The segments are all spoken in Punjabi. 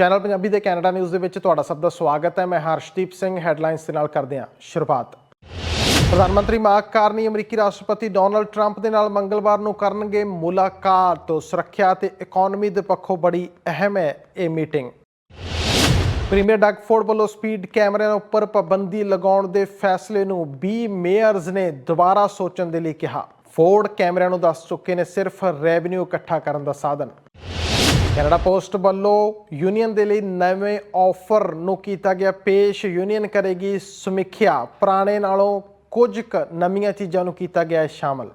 ਚੈਨਲ ਪੰਜਾਬੀ ਦੇ ਕੈਨੇਡਾ ਨਿਊਜ਼ ਦੇ ਵਿੱਚ ਤੁਹਾਡਾ ਸਭ ਦਾ ਸਵਾਗਤ ਹੈ। ਮੈਂ ਹਰਸ਼ਦੀਪ ਸਿੰਘ ਹੈਡਲਾਈਨਸ ਦੇ ਨਾਲ ਕਰਦੇ ਹਾਂ ਸ਼ੁਰੂਆਤ। ਪ੍ਰਧਾਨ ਮੰਤਰੀ ਮਾਰਕ ਕਾਰਨੀ ਅਮਰੀਕੀ ਰਾਸ਼ਟਰਪਤੀ ਡੋਨਲਡ ਟਰੰਪ ਦੇ ਨਾਲ ਮੰਗਲਵਾਰ ਨੂੰ ਕਰਨਗੇ ਮੁਲਾਕਾਤ। ਸੁਰੱਖਿਆ ਤੇ ਇਕਨੋਮੀ ਦੇ ਪੱਖੋਂ ਬੜੀ ਅਹਿਮ ਹੈ ਇਹ ਮੀਟਿੰਗ। ਪ੍ਰੀਮੀਅਰ ਡਾਕ ਫੋਰਡ ਵੱਲੋਂ ਸਪੀਡ ਕੈਮਰਿਆਂ ਉੱਪਰ ਪਾਬੰਦੀ ਲਗਾਉਣ ਦੇ ਫੈਸਲੇ ਨੂੰ 20 ਮੇਅਰਜ਼ ਨੇ ਦੁਬਾਰਾ ਸੋਚਣ ਦੇ ਲਈ ਕਿਹਾ। ਫੋਰਡ ਕੈਮਰਿਆਂ ਨੂੰ ਦੱਸ ਚੁੱਕੇ ਨੇ ਸਿਰਫ ਰੈਵਨਿਊ ਇਕੱਠਾ ਕਰਨ ਦਾ ਸਾਧਨ। ਕੈਨੇਡਾ ਪੋਸਟ ਵੱਲੋਂ ਯੂਨੀਅਨ ਦੇ ਲਈ ਨਵੇਂ ਆਫਰ ਨੂੰ ਕੀਤਾ ਗਿਆ ਪੇਸ਼। ਯੂਨੀਅਨ ਕਰੇਗੀ ਸਮੀਖਿਆ। ਪੁਰਾਣੇ ਨਾਲੋਂ ਕੁਝ ਨਵੀਆਂ ਚੀਜ਼ਾਂ ਨੂੰ ਕੀਤਾ ਗਿਆ ਹੈ ਸ਼ਾਮਲ।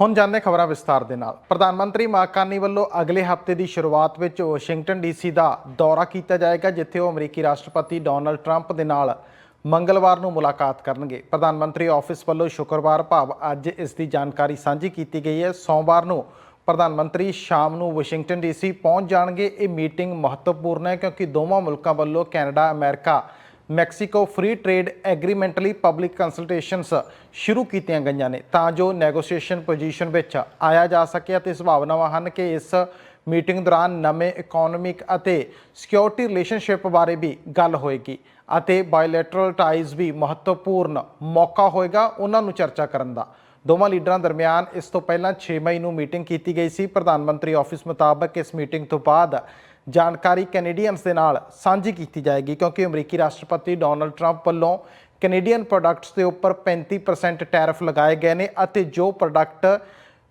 ਹੁਣ ਜਾਣਦੇ ਖਬਰਾਂ ਵਿਸਤਾਰ ਦੇ ਨਾਲ। ਪ੍ਰਧਾਨ ਮੰਤਰੀ ਮਾਕਾਨੀ ਵੱਲੋਂ ਅਗਲੇ ਹਫ਼ਤੇ ਦੀ ਸ਼ੁਰੂਆਤ ਵਿੱਚ ਵਾਸ਼ਿੰਗਟਨ ਡੀਸੀ ਦਾ ਦੌਰਾ ਕੀਤਾ ਜਾਏਗਾ, ਜਿੱਥੇ ਉਹ ਅਮਰੀਕੀ ਰਾਸ਼ਟਰਪਤੀ ਡੋਨਲਡ ਟਰੰਪ ਦੇ ਨਾਲ ਮੰਗਲਵਾਰ ਨੂੰ ਮੁਲਾਕਾਤ ਕਰਨਗੇ। ਪ੍ਰਧਾਨ ਮੰਤਰੀ ਆਫਿਸ ਵੱਲੋਂ ਸ਼ੁੱਕਰਵਾਰ ਭਾਵ ਅੱਜ ਇਸ ਦੀ ਜਾਣਕਾਰੀ ਸਾਂਝੀ ਕੀਤੀ ਗਈ ਹੈ। ਸੋਮਵਾਰ ਨੂੰ ਪ੍ਰਧਾਨ ਮੰਤਰੀ ਸ਼ਾਮ ਨੂੰ ਵਾਸ਼ਿੰਗਟਨ ਡੀਸੀ ਪਹੁੰਚ ਜਾਣਗੇ। ਇਹ ਮੀਟਿੰਗ ਮਹੱਤਵਪੂਰਨ ਹੈ ਕਿਉਂਕਿ ਦੋਵਾਂ ਮੁਲਕਾਂ ਵੱਲੋਂ Canada, America, Mexico free trade agreement ਲਈ ਪਬਲਿਕ ਕੰਸਲਟੇਸ਼ਨਸ ਸ਼ੁਰੂ ਕੀਤੀਆਂ ਗਈਆਂ ਨੇ ਤਾਂ ਜੋ ਨੈਗੋਸ਼ੀਏਸ਼ਨ ਪੋਜੀਸ਼ਨ ਵਿੱਚ ਆਇਆ ਜਾ ਸਕੇ ਅਤੇ ਸੰਭਾਵਨਾਵਾਂ ਹਨ ਕਿ ਇਸ ਮੀਟਿੰਗ ਦੌਰਾਨ ਨਵੇਂ ਇਕਨੋਮਿਕ ਅਤੇ ਸਿਕਿਉਰਿਟੀ ਰਿਲੇਸ਼ਨਸ਼ਿਪ ਬਾਰੇ ਵੀ ਗੱਲ ਹੋਏਗੀ। ਅਤੇ ਬਾਇਲੇਟਰਲ ਟਾਈਜ਼ ਵੀ ਮਹੱਤਵਪੂਰਨ ਮੌਕਾ ਹੋਏਗਾ ਉਹਨਾਂ ਨੂੰ ਚਰਚਾ ਕਰਨ ਦਾ। ਦੋਵਾਂ ਲੀਡਰਾਂ ਦਰਮਿਆਨ ਇਸ ਤੋਂ ਪਹਿਲਾਂ 6 ਮਈ ਨੂੰ ਮੀਟਿੰਗ ਕੀਤੀ ਗਈ ਸੀ। ਪ੍ਰਧਾਨ ਮੰਤਰੀ ਆਫਿਸ ਮੁਤਾਬਕ ਇਸ ਮੀਟਿੰਗ ਤੋਂ ਬਾਅਦ ਜਾਣਕਾਰੀ ਕੈਨੇਡੀਅਨਸ ਦੇ ਨਾਲ ਸਾਂਝੀ ਕੀਤੀ ਜਾਏਗੀ, ਕਿਉਂਕਿ ਅਮਰੀਕੀ ਰਾਸ਼ਟਰਪਤੀ ਡੋਨਲਡ ਟਰੰਪ ਵੱਲੋਂ ਕੈਨੇਡੀਅਨ ਪ੍ਰੋਡਕਟਸ ਦੇ ਉੱਪਰ 35% ਟੈਰਿਫ ਲਗਾਏ ਗਏ ਨੇ ਅਤੇ ਜੋ product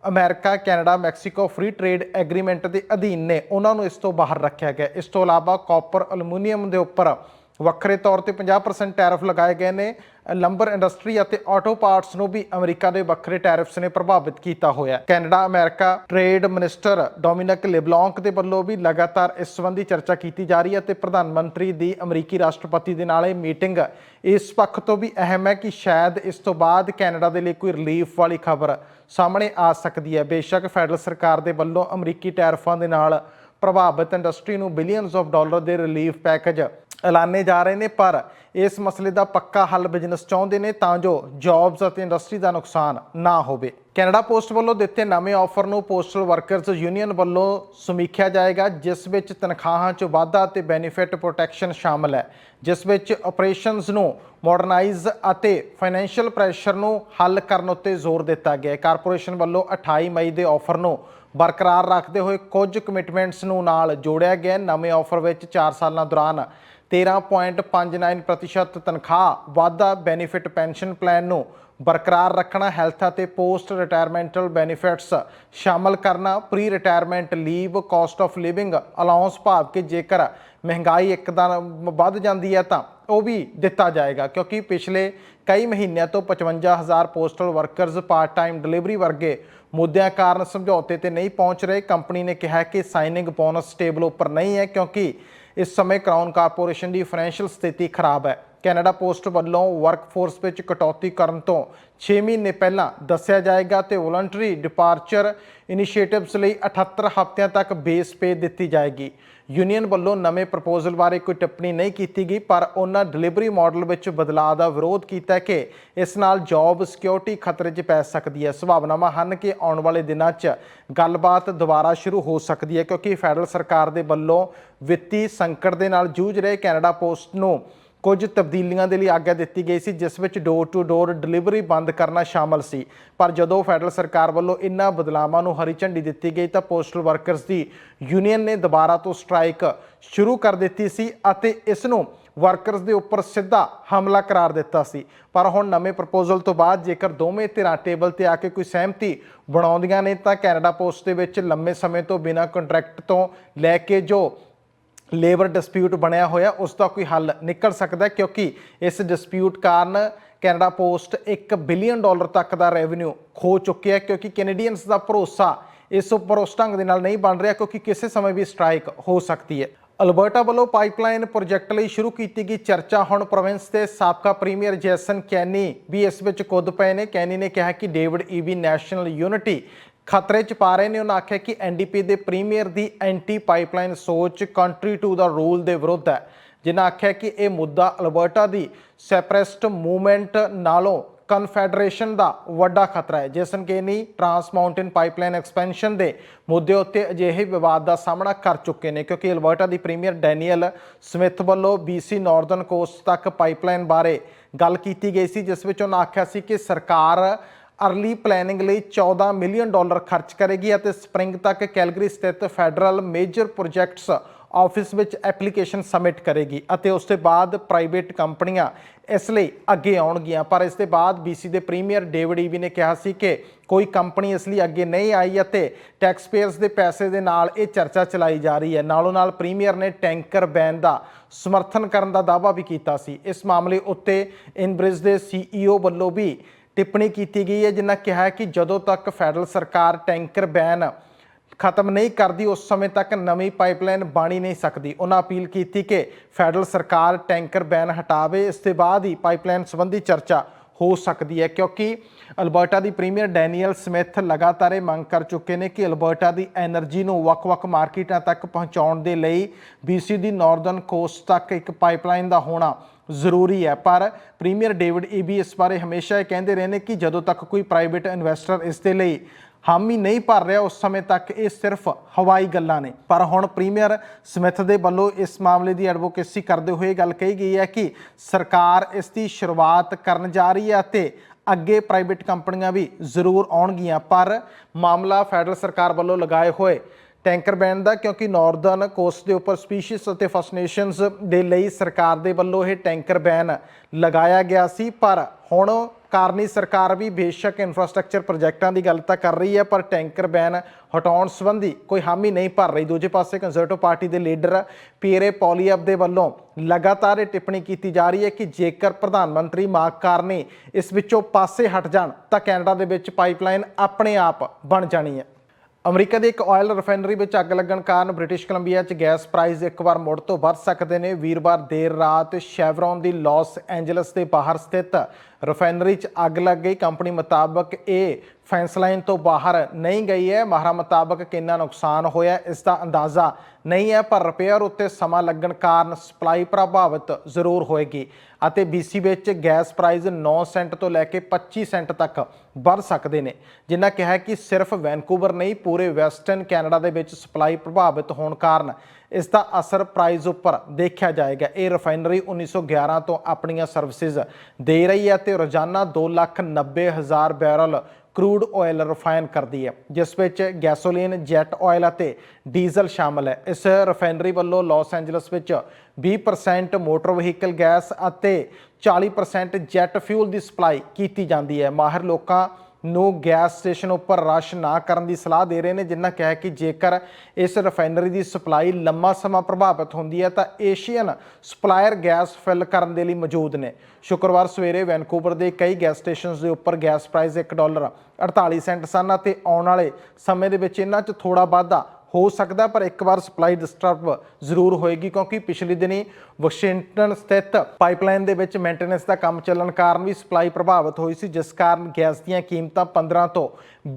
America, Canada, Mexico free trade agreement ਦੇ ਅਧੀਨ ਨੇ, ਉਹਨਾਂ ਨੂੰ ਇਸ ਤੋਂ ਬਾਹਰ ਰੱਖਿਆ ਗਿਆ। ਇਸ ਤੋਂ ਇਲਾਵਾ ਕਾਪਰ ਐਲੂਮੀਨੀਅਮ ਦੇ ਉੱਪਰ ਵੱਖਰੇ ਤੌਰ ਤੇ 50% ਟੈਰਿਫ ਲਗਾਏ ਗਏ ਨੇ। ਲੰਬਰ ਇੰਡਸਟਰੀ ਅਤੇ ਆਟੋ ਪਾਰਟਸ ਨੂੰ ਵੀ ਅਮਰੀਕਾ ਦੇ ਵੱਖਰੇ ਟੈਰਿਫਸ ਨੇ ਪ੍ਰਭਾਵਿਤ ਕੀਤਾ ਹੋਇਆ Canada, America trade minister Dominic LeBlanc ਦੇ ਵੱਲੋਂ ਵੀ ਲਗਾਤਾਰ ਇਸ ਸੰਬੰਧੀ ਚਰਚਾ ਕੀਤੀ ਜਾ ਰਹੀ ਹੈ ਤੇ ਪ੍ਰਧਾਨ ਮੰਤਰੀ ਦੀ ਅਮਰੀਕੀ ਰਾਸ਼ਟਰਪਤੀ ਦੇ ਨਾਲ ਇਹ ਮੀਟਿੰਗ ਇਸ ਪੱਖ ਤੋਂ ਵੀ ਅਹਿਮ ਹੈ ਕਿ ਸ਼ਾਇਦ ਇਸ ਤੋਂ ਬਾਅਦ ਕੈਨੇਡਾ ਦੇ ਲਈ ਕੋਈ ਰਿਲੀਫ ਵਾਲੀ ਖਬਰ ਸਾਹਮਣੇ ਆ ਸਕਦੀ ਹੈ। ਬੇਸ਼ੱਕ ਫੈਡਰਲ ਸਰਕਾਰ ਦੇ ਵੱਲੋਂ ਅਮਰੀਕੀ ਟੈਰਿਫਾਂ ਦੇ ਨਾਲ ਪ੍ਰਭਾਵਿਤ ਇੰਡਸਟਰੀ ਨੂੰ ਬਿਲੀਅਨਸ ਆਫ ਡਾਲਰ ਦੇ ਰਿਲੀਫ ਪੈਕੇਜ ਐਲਾਨੇ ਜਾ ਰਹੇ ਨੇ, ਪਰ ਇਸ ਮਸਲੇ ਦਾ ਪੱਕਾ ਹੱਲ ਬਿਜ਼ਨਸ ਚਾਹੁੰਦੇ ਨੇ ਤਾਂ ਜੋ ਜੌਬਸ ਅਤੇ ਇੰਡਸਟਰੀ ਦਾ ਨੁਕਸਾਨ ਨਾ ਹੋਵੇ। ਕੈਨੇਡਾ ਪੋਸਟ ਵੱਲੋਂ ਦਿੱਤੇ ਨਵੇਂ ਆਫਰ ਨੂੰ ਪੋਸਟਲ ਵਰਕਰਸ ਯੂਨੀਅਨ ਵੱਲੋਂ ਸਮੀਖਿਆ ਜਾਏਗਾ, ਜਿਸ ਵਿੱਚ ਤਨਖਾਹਾਂ 'ਚ ਵਾਧਾ ਅਤੇ ਬੈਨੀਫਿਟ ਪ੍ਰੋਟੈਕਸ਼ਨ ਸ਼ਾਮਲ ਹੈ। ਜਿਸ ਵਿੱਚ ਆਪਰੇਸ਼ਨਸ ਨੂੰ ਮਾਡਰਨਾਈਜ਼ ਅਤੇ ਫਾਈਨੈਂਸ਼ੀਅਲ ਪ੍ਰੈਸ਼ਰ ਨੂੰ ਹੱਲ ਕਰਨ ਉੱਤੇ ਜ਼ੋਰ ਦਿੱਤਾ ਗਿਆ ਹੈ। ਕਾਰਪੋਰੇਸ਼ਨ ਵੱਲੋਂ 28 ਮਈ ਦੇ ਆਫਰ ਨੂੰ ਬਰਕਰਾਰ ਰੱਖਦੇ ਹੋਏ ਕੁਝ ਕਮਿਟਮੈਂਟਸ ਨੂੰ ਨਾਲ ਜੋੜਿਆ ਗਿਆ ਨਵੇਂ ਆਫਰ ਵਿੱਚ 4 ਸਾਲਾਂ ਦੌਰਾਨ 13.59% ਤਨਖਾਹ, ਵਾਧਾ ਬੈਨੀਫਿਟ ਪੈਨਸ਼ਨ ਪਲਾਨ ਨੂੰ ਬਰਕਰਾਰ ਰੱਖਣਾ ਹੈਲਥ ਅਤੇ ਪੋਸਟ ਰਿਟਾਇਰਮੈਂਟਲ ਬੈਨੀਫਿਟਸ ਸ਼ਾਮਲ ਕਰਨਾ pre retirement leave cost of living allowance ਭਾਵ ਕਿ ਜੇਕਰ ਮਹਿੰਗਾਈ ਇੱਕਦਮ ਵੱਧ ਜਾਂਦੀ ਹੈ ਤਾਂ ਉਹ ਵੀ ਦਿੱਤਾ ਜਾਏਗਾ, ਕਿਉਂਕਿ ਪਿਛਲੇ ਕਈ ਮਹੀਨਿਆਂ ਤੋਂ 55000 postal workers part time delivery ਵਰਗੇ ਮੁੱਦਿਆਂ ਕਾਰਨ ਸਮਝੌਤੇ ਤੇ ਨਹੀਂ ਪਹੁੰਚ ਰਹੇ। ਕੰਪਨੀ ਨੇ ਕਿਹਾ ਕਿ ਸਾਈਨਿੰਗ ਬੋਨਸ ਸਟੇਬਲ ਉੱਪਰ ਨਹੀਂ ਹੈ, ਕਿਉਂਕਿ ਇਸ ਸਮੇਂ ਕਰਾਊਨ ਕਾਰਪੋਰੇਸ਼ਨ ਦੀ ਫਾਈਨੈਂਸ਼ੀਅਲ ਸਥਿਤੀ ਖਰਾਬ ਹੈ। ਕੈਨੇਡਾ ਪੋਸਟ ਵੱਲੋਂ ਵਰਕਫੋਰਸ ਵਿੱਚ ਕਟੌਤੀ ਕਰਨ ਤੋਂ 6 ਮਹੀਨੇ ਪਹਿਲਾਂ ਦੱਸਿਆ ਜਾਏਗਾ ਤੇ ਵੋਲੰਟਰੀ ਡਿਪਾਰਚਰ ਇਨੀਸ਼ੀਏਟਿਵਸ ਲਈ 78 ਹਫ਼ਤਿਆਂ ਤੱਕ ਬੇਸ ਪੇ ਦਿੱਤੀ ਜਾਏਗੀ। ਯੂਨੀਅਨ ਵੱਲੋਂ ਨਵੇਂ ਪ੍ਰਪੋਜ਼ਲ ਬਾਰੇ ਕੋਈ ਟਿੱਪਣੀ ਨਹੀਂ ਕੀਤੀ ਗਈ, ਪਰ ਉਹਨਾਂ ਡਿਲੀਵਰੀ ਮਾਡਲ ਵਿੱਚ ਬਦਲਾਅ ਦਾ ਵਿਰੋਧ ਕੀਤਾ ਕਿ ਇਸ ਨਾਲ ਜੌਬ ਸਿਕਿਉਰਿਟੀ ਖਤਰੇ 'ਚ ਪੈ ਸਕਦੀ ਹੈ। ਸੰਭਾਵਨਾਵਾਂ ਹਨ ਕਿ ਆਉਣ ਵਾਲੇ ਦਿਨਾਂ 'ਚ ਗੱਲਬਾਤ ਦੁਬਾਰਾ ਸ਼ੁਰੂ ਹੋ ਸਕਦੀ ਹੈ, ਕਿਉਂਕਿ ਫੈਡਰਲ ਸਰਕਾਰ ਦੇ ਵੱਲੋਂ ਵਿੱਤੀ ਸੰਕਟ ਦੇ ਨਾਲ ਜੂਝ ਰਹੇ ਕੈਨੇਡਾ ਪੋਸਟ ਨੂੰ ਕੁਝ ਤਬਦੀਲੀਆਂ ਦੇ ਲਈ ਆਗਿਆ ਦਿੱਤੀ ਗਈ ਸੀ, ਜਿਸ ਵਿੱਚ ਡੋਰ ਟੂ ਡੋਰ ਡਿਲੀਵਰੀ ਬੰਦ ਕਰਨਾ ਸ਼ਾਮਲ ਸੀ। ਪਰ ਜਦੋਂ ਫੈਡਰਲ ਸਰਕਾਰ ਵੱਲੋਂ ਇਨ੍ਹਾਂ ਬਦਲਾਵਾਂ ਨੂੰ ਹਰੀ ਝੰਡੀ ਦਿੱਤੀ ਗਈ, ਤਾਂ ਪੋਸਟਲ ਵਰਕਰਸ ਦੀ ਯੂਨੀਅਨ ਨੇ ਦੁਬਾਰਾ ਤੋਂ ਸਟ੍ਰਾਈਕ ਸ਼ੁਰੂ ਕਰ ਦਿੱਤੀ ਸੀ ਅਤੇ ਇਸ ਨੂੰ ਵਰਕਰਸ ਦੇ ਉੱਪਰ ਸਿੱਧਾ ਹਮਲਾ ਕਰਾਰ ਦਿੱਤਾ ਸੀ। ਪਰ ਹੁਣ ਨਵੇਂ ਪ੍ਰਪੋਜ਼ਲ ਤੋਂ ਬਾਅਦ ਜੇਕਰ ਦੋਵੇਂ ਧਿਰਾਂ ਟੇਬਲ ਤੇ ਆ ਕੇ ਕੋਈ ਸਹਿਮਤੀ ਬਣਾਉਂਦੀਆਂ ਨੇ, ਤਾਂ ਕੈਨੇਡਾ ਪੋਸਟ ਦੇ ਵਿੱਚ ਲੰਮੇ ਸਮੇਂ ਤੋਂ ਬਿਨਾਂ ਕੰਟਰੈਕਟ ਤੋਂ ਲੈ ਕੇ ਜੋ ਲੇਬਰ ਡਿਸਪਿਊਟ ਬਣਿਆ ਹੋਇਆ, ਉਸ ਦਾ ਕੋਈ ਹੱਲ ਨਿਕਲ ਸਕਦਾ ਕਿਉਂਕਿ ਇਸ ਡਿਸਪਿਊਟ ਕਾਰਨ ਕੈਨੇਡਾ ਪੋਸਟ 1 ਬਿਲੀਅਨ ਡਾਲਰ ਤੱਕ ਦਾ ਰੈਵਨਿਊ ਖੋ ਚੁੱਕਿਆ ਹੈ, ਕਿਉਂਕਿ ਕੈਨੇਡੀਅਨਸ ਦਾ ਭਰੋਸਾ ਇਸ ਉੱਪਰ ਉਸ ਢੰਗ ਦੇ ਨਾਲ ਨਹੀਂ ਬਣ ਰਿਹਾ, ਕਿਉਂਕਿ ਕਿਸੇ ਸਮੇਂ ਵੀ ਸਟ੍ਰਾਈਕ ਹੋ ਸਕਦੀ ਹੈ। ਅਲਬਰਟਾ ਵੱਲੋਂ ਪਾਈਪਲਾਈਨ ਪ੍ਰੋਜੈਕਟ ਲਈ ਸ਼ੁਰੂ ਕੀਤੀ ਗਈ ਚਰਚਾ ਹੁਣ ਪ੍ਰੋਵਿੰਸ ਦੇ ਸਾਬਕਾ ਪ੍ਰੀਮੀਅਰ ਜੈਸਨ ਕੈਨੀ ਵੀ ਇਸ ਵਿੱਚ ਕੁੱਦ ਪਏ ਨੇ। ਕੈਨੀ ਨੇ ਕਿਹਾ ਕਿ ਡੇਵਿਡ ਈਵੀ ਨੈਸ਼ਨਲ ਯੂਨਿਟੀ ਖਤਰੇ 'ਚ ਪਾ ਰਹੇ ਨੇ, ਉਹਨਾਂ ਆਖਿਆ ਕਿ ਐਨਡੀਪੀ ਦੇ ਪ੍ਰੀਮੀਅਰ ਦੀ ਐਂਟੀ ਪਾਈਪਲਾਈਨ ਸੋਚ ਕੰਟਰੀ ਟੂ ਦਾ ਰੂਲ ਦੇ ਵਿਰੁੱਧ ਹੈ। ਜਿਨ੍ਹਾਂ ਆਖਿਆ ਕਿ ਇਹ ਮੁੱਦਾ ਅਲਬਰਟਾ ਦੀ ਸੈਪਰੇਸਟ ਮੂਵਮੈਂਟ ਨਾਲੋਂ ਕਨਫੈਡਰੇਸ਼ਨ ਦਾ ਵੱਡਾ ਖਤਰਾ ਹੈ। Jason Kenney trans mountain pipeline expansion ਦੇ ਮੁੱਦੇ ਉੱਤੇ ਅਜਿਹੇ ਵਿਵਾਦ ਦਾ ਸਾਹਮਣਾ ਕਰ ਚੁੱਕੇ ਨੇ, ਕਿਉਂਕਿ ਅਲਬਰਟਾ ਦੀ ਪ੍ਰੀਮੀਅਰ ਡੈਨੀਅਲ ਸਮਿਥ ਵੱਲੋਂ BC ਨਾਰਥਰਨ ਕੋਸਟ ਤੱਕ ਪਾਈਪਲਾਈਨ ਬਾਰੇ ਗੱਲ ਕੀਤੀ ਗਈ ਸੀ, ਜਿਸ ਵਿੱਚ ਉਹਨਾਂ ਆਖਿਆ ਸੀ ਕਿ ਸਰਕਾਰ ਅਰਲੀ ਪਲੈਨਿੰਗ ਲਈ 14 ਮਿਲੀਅਨ ਡਾਲਰ ਖਰਚ ਕਰੇਗੀ ਅਤੇ ਸਪ੍ਰਿੰਗ ਤੱਕ ਕੈਲਗਰੀ ਸਥਿਤ ਫੈਡਰਲ ਮੇਜਰ ਪ੍ਰੋਜੈਕਟਸ ਆਫਿਸ ਵਿੱਚ ਐਪਲੀਕੇਸ਼ਨ ਸਬਮਿਟ ਕਰੇਗੀ ਅਤੇ ਉਸ ਤੋਂ ਬਾਅਦ ਪ੍ਰਾਈਵੇਟ ਕੰਪਨੀਆਂ ਇਸ ਲਈ ਅੱਗੇ ਆਉਣਗੀਆਂ। ਪਰ ਇਸ ਦੇ ਬਾਅਦ BC ਦੇ ਪ੍ਰੀਮੀਅਰ ਡੇਵਿਡ ਈਵੀ ਨੇ ਕਿਹਾ ਸੀ ਕਿ ਕੋਈ ਕੰਪਨੀ ਇਸ ਲਈ ਅੱਗੇ ਨਹੀਂ ਆਈ ਅਤੇ ਟੈਕਸ ਪੇਅਰਸ ਦੇ ਪੈਸੇ ਦੇ ਨਾਲ ਇਹ ਚਰਚਾ ਚਲਾਈ ਜਾ ਰਹੀ ਹੈ। ਨਾਲੋਂ ਨਾਲ ਪ੍ਰੀਮੀਅਰ ਨੇ ਟੈਂਕਰ ਬੈਨ ਦਾ ਸਮਰਥਨ ਕਰਨ ਦਾ ਦਾਅਵਾ ਵੀ ਕੀਤਾ ਸੀ। ਇਸ ਮਾਮਲੇ ਉੱਤੇ ਇਨਬ੍ਰਿਜ ਦੇ CEO ਵੱਲੋਂ ਵੀ ਟਿੱਪਣੀ ਕੀਤੀ ਗਈ ਹੈ, ਜਿਨ੍ਹਾਂ ਕਿਹਾ ਕਿ ਜਦੋਂ ਤੱਕ ਫੈਡਰਲ ਸਰਕਾਰ ਟੈਂਕਰ ਬੈਨ ਖਤਮ ਨਹੀਂ ਕਰਦੀ, ਉਸ ਸਮੇਂ ਤੱਕ ਨਵੀਂ ਪਾਈਪਲਾਈਨ ਬਾਣੀ ਨਹੀਂ ਸਕਦੀ। ਉਹਨਾਂ ਅਪੀਲ ਕੀਤੀ ਕਿ ਫੈਡਰਲ ਸਰਕਾਰ ਟੈਂਕਰ ਬੈਨ ਹਟਾਵੇ। ਇਸ ਤੋਂ ਬਾਅਦ ਹੀ ਪਾਈਪਲਾਈਨ ਸੰਬੰਧੀ ਚਰਚਾ ਹੋ ਸਕਦੀ ਹੈ, ਕਿਉਂਕਿ ਅਲਬਰਟਾ ਦੀ ਪ੍ਰੀਮੀਅਰ ਡੈਨੀਅਲ ਸਮਿਥ ਲਗਾਤਾਰ ਇਹ ਮੰਗ ਕਰ ਚੁੱਕੇ ਨੇ ਕਿ ਅਲਬਰਟਾ ਦੀ એનર્ਜੀ ਨੂੰ ਵੱਖ-ਵੱਖ ਮਾਰਕੀਟਾਂ ਤੱਕ ਪਹੁੰਚਾਉਣ ਦੇ ਲਈ BC ਦੀ ਨਾਰਦਰਨ ਕੋਸਟ ਤੱਕ ਇੱਕ ਪਾਈਪਲਾਈਨ ਦਾ ਹੋਣਾ ਜ਼ਰੂਰੀ ਹੈ। ਪਰ ਪ੍ਰੀਮੀਅਰ ਡੇਵਿਡ ਈਬੀ ਇਸ ਬਾਰੇ ਹਮੇਸ਼ਾ ਇਹ ਕਹਿੰਦੇ ਰਹੇ ਨੇ ਕਿ ਜਦੋਂ ਤੱਕ ਕੋਈ ਪ੍ਰਾਈਵੇਟ ਇਨਵੈਸਟਰ ਇਸ ਦੇ ਲਈ ਹਾਮੀ ਨਹੀਂ ਭਰ ਰਿਹਾ, ਉਸ ਸਮੇਂ ਤੱਕ ਇਹ ਸਿਰਫ ਹਵਾਈ ਗੱਲਾਂ ਨੇ। ਪਰ ਹੁਣ ਪ੍ਰੀਮੀਅਰ ਸਮਿਥ ਦੇ ਵੱਲੋਂ ਇਸ ਮਾਮਲੇ ਦੀ ਐਡਵੋਕੇਸੀ ਕਰਦੇ ਹੋਏ ਗੱਲ ਕਹੀ ਗਈ ਹੈ ਕਿ ਸਰਕਾਰ ਇਸ ਦੀ ਸ਼ੁਰੂਆਤ ਕਰਨ ਜਾ ਰਹੀ ਹੈ ਅਤੇ ਅੱਗੇ ਪ੍ਰਾਈਵੇਟ ਕੰਪਨੀਆਂ ਵੀ ਜ਼ਰੂਰ ਆਉਣਗੀਆਂ। ਪਰ ਮਾਮਲਾ ਫੈਡਰਲ ਸਰਕਾਰ ਵੱਲੋਂ ਲਗਾਏ ਹੋਏ ਟੈਂਕਰ ਬੈਨ ਦਾ, ਕਿਉਂਕਿ ਨਾਰਥਰਨ ਕੋਸਟ ਦੇ ਉੱਪਰ ਸਪੀਸੀਜ਼ ਅਤੇ ਫਸਟ ਨੇਸ਼ਨਸ ਦੇ ਲਈ ਸਰਕਾਰ ਦੇ ਵੱਲੋਂ ਇਹ ਟੈਂਕਰ ਬੈਨ ਲਗਾਇਆ ਗਿਆ ਸੀ। ਪਰ ਹੁਣ ਕਾਰਨੀ ਸਰਕਾਰ ਵੀ ਬੇਸ਼ੱਕ ਇਨਫਰਾਸਟ੍ਰਕਚਰ ਪ੍ਰੋਜੈਕਟਾਂ ਦੀ ਗੱਲ ਤਾਂ ਕਰ ਰਹੀ ਹੈ, ਪਰ ਟੈਂਕਰ ਬੈਨ ਹਟਾਉਣ ਸੰਬੰਧੀ ਕੋਈ ਹਾਮੀ ਨਹੀਂ ਭਰ ਰਹੀ। ਦੂਜੇ ਪਾਸੇ ਕੰਜ਼ਰਵੇਟਿਵ ਪਾਰਟੀ ਦੇ ਲੀਡਰ ਪੀਰੇ ਪੋਲੀਅਬ ਦੇ ਵੱਲੋਂ ਲਗਾਤਾਰ ਇਹ ਟਿੱਪਣੀ ਕੀਤੀ ਜਾ ਰਹੀ ਹੈ ਕਿ ਜੇਕਰ ਪ੍ਰਧਾਨ ਮੰਤਰੀ ਮਾਰਕ ਕਾਰਨੀ ਇਸ ਵਿੱਚੋਂ ਪਾਸੇ ਹਟ ਜਾਣ, ਤਾਂ ਕੈਨੇਡਾ ਦੇ ਵਿੱਚ ਪਾਈਪਲਾਈਨ ਆਪਣੇ ਆਪ ਬਣ ਜਾਣੀ ਹੈ। ਅਮਰੀਕਾ ਦੀ ਇੱਕ ਆਇਲ ਰਿਫਾਈਨਰੀ ਵਿੱਚ ਅੱਗ ਲੱਗਣ ਕਾਰਨ ਬ੍ਰਿਟਿਸ਼ ਕੋਲੰਬੀਆ 'ਚ ਗੈਸ ਪ੍ਰਾਈਸ ਇੱਕ ਵਾਰ ਮੁੜ ਤੋਂ ਵੱਧ ਸਕਦੇ ਨੇ। ਵੀਰਵਾਰ ਦੇਰ ਰਾਤ ਸ਼ੈਵਰੋਨ ਦੀ ਲਾਸ ਐਂਜਲਸ ਦੇ ਬਾਹਰ ਸਥਿਤ ਰਿਫਾਈਨਰੀ 'ਚ ਅੱਗ ਲੱਗ ਗਈ। ਕੰਪਨੀ ਮੁਤਾਬਕ ਇਹ ਫੈਂਸ ਲਾਈਨ ਤੋਂ ਬਾਹਰ ਨਹੀਂ ਗਈ ਹੈ। ਮਾਹਰਾਂ ਮੁਤਾਬਕ ਕਿੰਨਾ ਨੁਕਸਾਨ ਹੋਇਆ ਇਸ ਦਾ ਅੰਦਾਜ਼ਾ ਨਹੀਂ ਹੈ ਪਰ ਰਿਪੇਅਰ ਉੱਤੇ ਸਮਾਂ ਲੱਗਣ ਕਾਰਨ ਸਪਲਾਈ ਪ੍ਰਭਾਵਿਤ ਜ਼ਰੂਰ ਹੋਏਗੀ ਅਤੇ BC ਵਿੱਚ ਗੈਸ ਪ੍ਰਾਈਸ 9 ਸੈਂਟ ਤੋਂ ਲੈ ਕੇ 25 ਸੈਂਟ ਤੱਕ ਵੱਧ ਸਕਦੇ ਨੇ। ਜਿਨ੍ਹਾਂ ਕਿਹਾ ਕਿ ਸਿਰਫ ਵੈਨਕੂਵਰ ਨਹੀਂ ਪੂਰੇ ਵੈਸਟਰਨ ਕੈਨੇਡਾ ਦੇ ਵਿੱਚ ਸਪਲਾਈ ਪ੍ਰਭਾਵਿਤ ਹੋਣ ਕਾਰਨ ਇਸ ਦਾ ਅਸਰ ਪ੍ਰਾਈਸ ਉੱਪਰ ਦੇਖਿਆ ਜਾਏਗਾ। ਇਹ ਰਿਫਾਈਨਰੀ 1911 ਤੋਂ ਆਪਣੀਆਂ ਸਰਵਿਸਿਜ਼ ਦੇ ਰਹੀ ਹੈ ਤੇ ਰੋਜ਼ਾਨਾ 2,90,000 ਬੈਰਲ ਕਰੂਡ ਆਇਲ ਰਿਫਾਈਨ ਕਰਦੀ ਹੈ, ਜਿਸ ਵਿੱਚ ਗੈਸੋਲੀਨ, ਜੈਟ ਆਇਲ ਅਤੇ ਡੀਜ਼ਲ ਸ਼ਾਮਲ ਹੈ। ਇਸ ਰਿਫਾਈਨਰੀ ਵੱਲੋਂ ਲਾਸ ਐਂਜਲਸ ਵਿੱਚ 20% ਮੋਟਰ ਵਹੀਕਲ ਗੈਸ ਅਤੇ 40% ਜੈਟ ਫਿਊਲ ਦੀ ਸਪਲਾਈ ਕੀਤੀ ਜਾਂਦੀ ਹੈ। ਮਾਹਿਰ ਲੋਕਾਂ ਨੂੰ ਗੈਸ ਸਟੇਸ਼ਨ ਉੱਪਰ ਰਸ਼ ਨਾ ਕਰਨ ਦੀ ਸਲਾਹ ਦੇ ਰਹੇ ਨੇ ਜਿਨ੍ਹਾਂ ਕਿਹਾ ਕਿ ਜੇਕਰ ਇਸ ਰਿਫਾਈਨਰੀ ਦੀ ਸਪਲਾਈ ਲੰਮਾ ਸਮਾਂ ਪ੍ਰਭਾਵਿਤ ਹੁੰਦੀ ਹੈ, ਤਾਂ ਏਸ਼ੀਅਨ ਸਪਲਾਇਰ ਗੈਸ ਫਿਲ ਕਰਨ ਦੇ ਲਈ ਮੌਜੂਦ ਨੇ। ਸ਼ੁੱਕਰਵਾਰ ਸਵੇਰੇ ਵੈਨਕੂਵਰ ਦੇ ਕਈ ਗੈਸ ਸਟੇਸ਼ਨਸ ਦੇ ਉੱਪਰ ਗੈਸ ਪ੍ਰਾਈਸ 1 ਡਾਲਰ 48 ਸੈਂਟ ਸਨ ਅਤੇ ਆਉਣ ਵਾਲੇ ਸਮੇਂ ਦੇ ਵਿੱਚ ਇਹਨਾਂ 'ਚ ਥੋੜਾ ਵਾਧਾ ਹੋ ਸਕਦਾ, ਪਰ ਇੱਕ ਵਾਰ ਸਪਲਾਈ ਡਿਸਟਰਬ ਜ਼ਰੂਰ ਹੋਏਗੀ, ਕਿਉਂਕਿ ਪਿਛਲੇ ਦਿਨੀ ਵਾਸ਼ਿੰਗਟਨ ਸਥਿਤ ਪਾਈਪਲਾਈਨ ਦੇ ਵਿੱਚ ਮੇਨਟੇਨੈਂਸ ਦਾ ਕੰਮ ਚੱਲਣ ਕਾਰਨ ਵੀ ਸਪਲਾਈ ਪ੍ਰਭਾਵਿਤ ਹੋਈ ਸੀ, ਜਿਸ ਕਾਰਨ ਗੈਸ ਦੀਆਂ ਕੀਮਤਾਂ 15 ਤੋਂ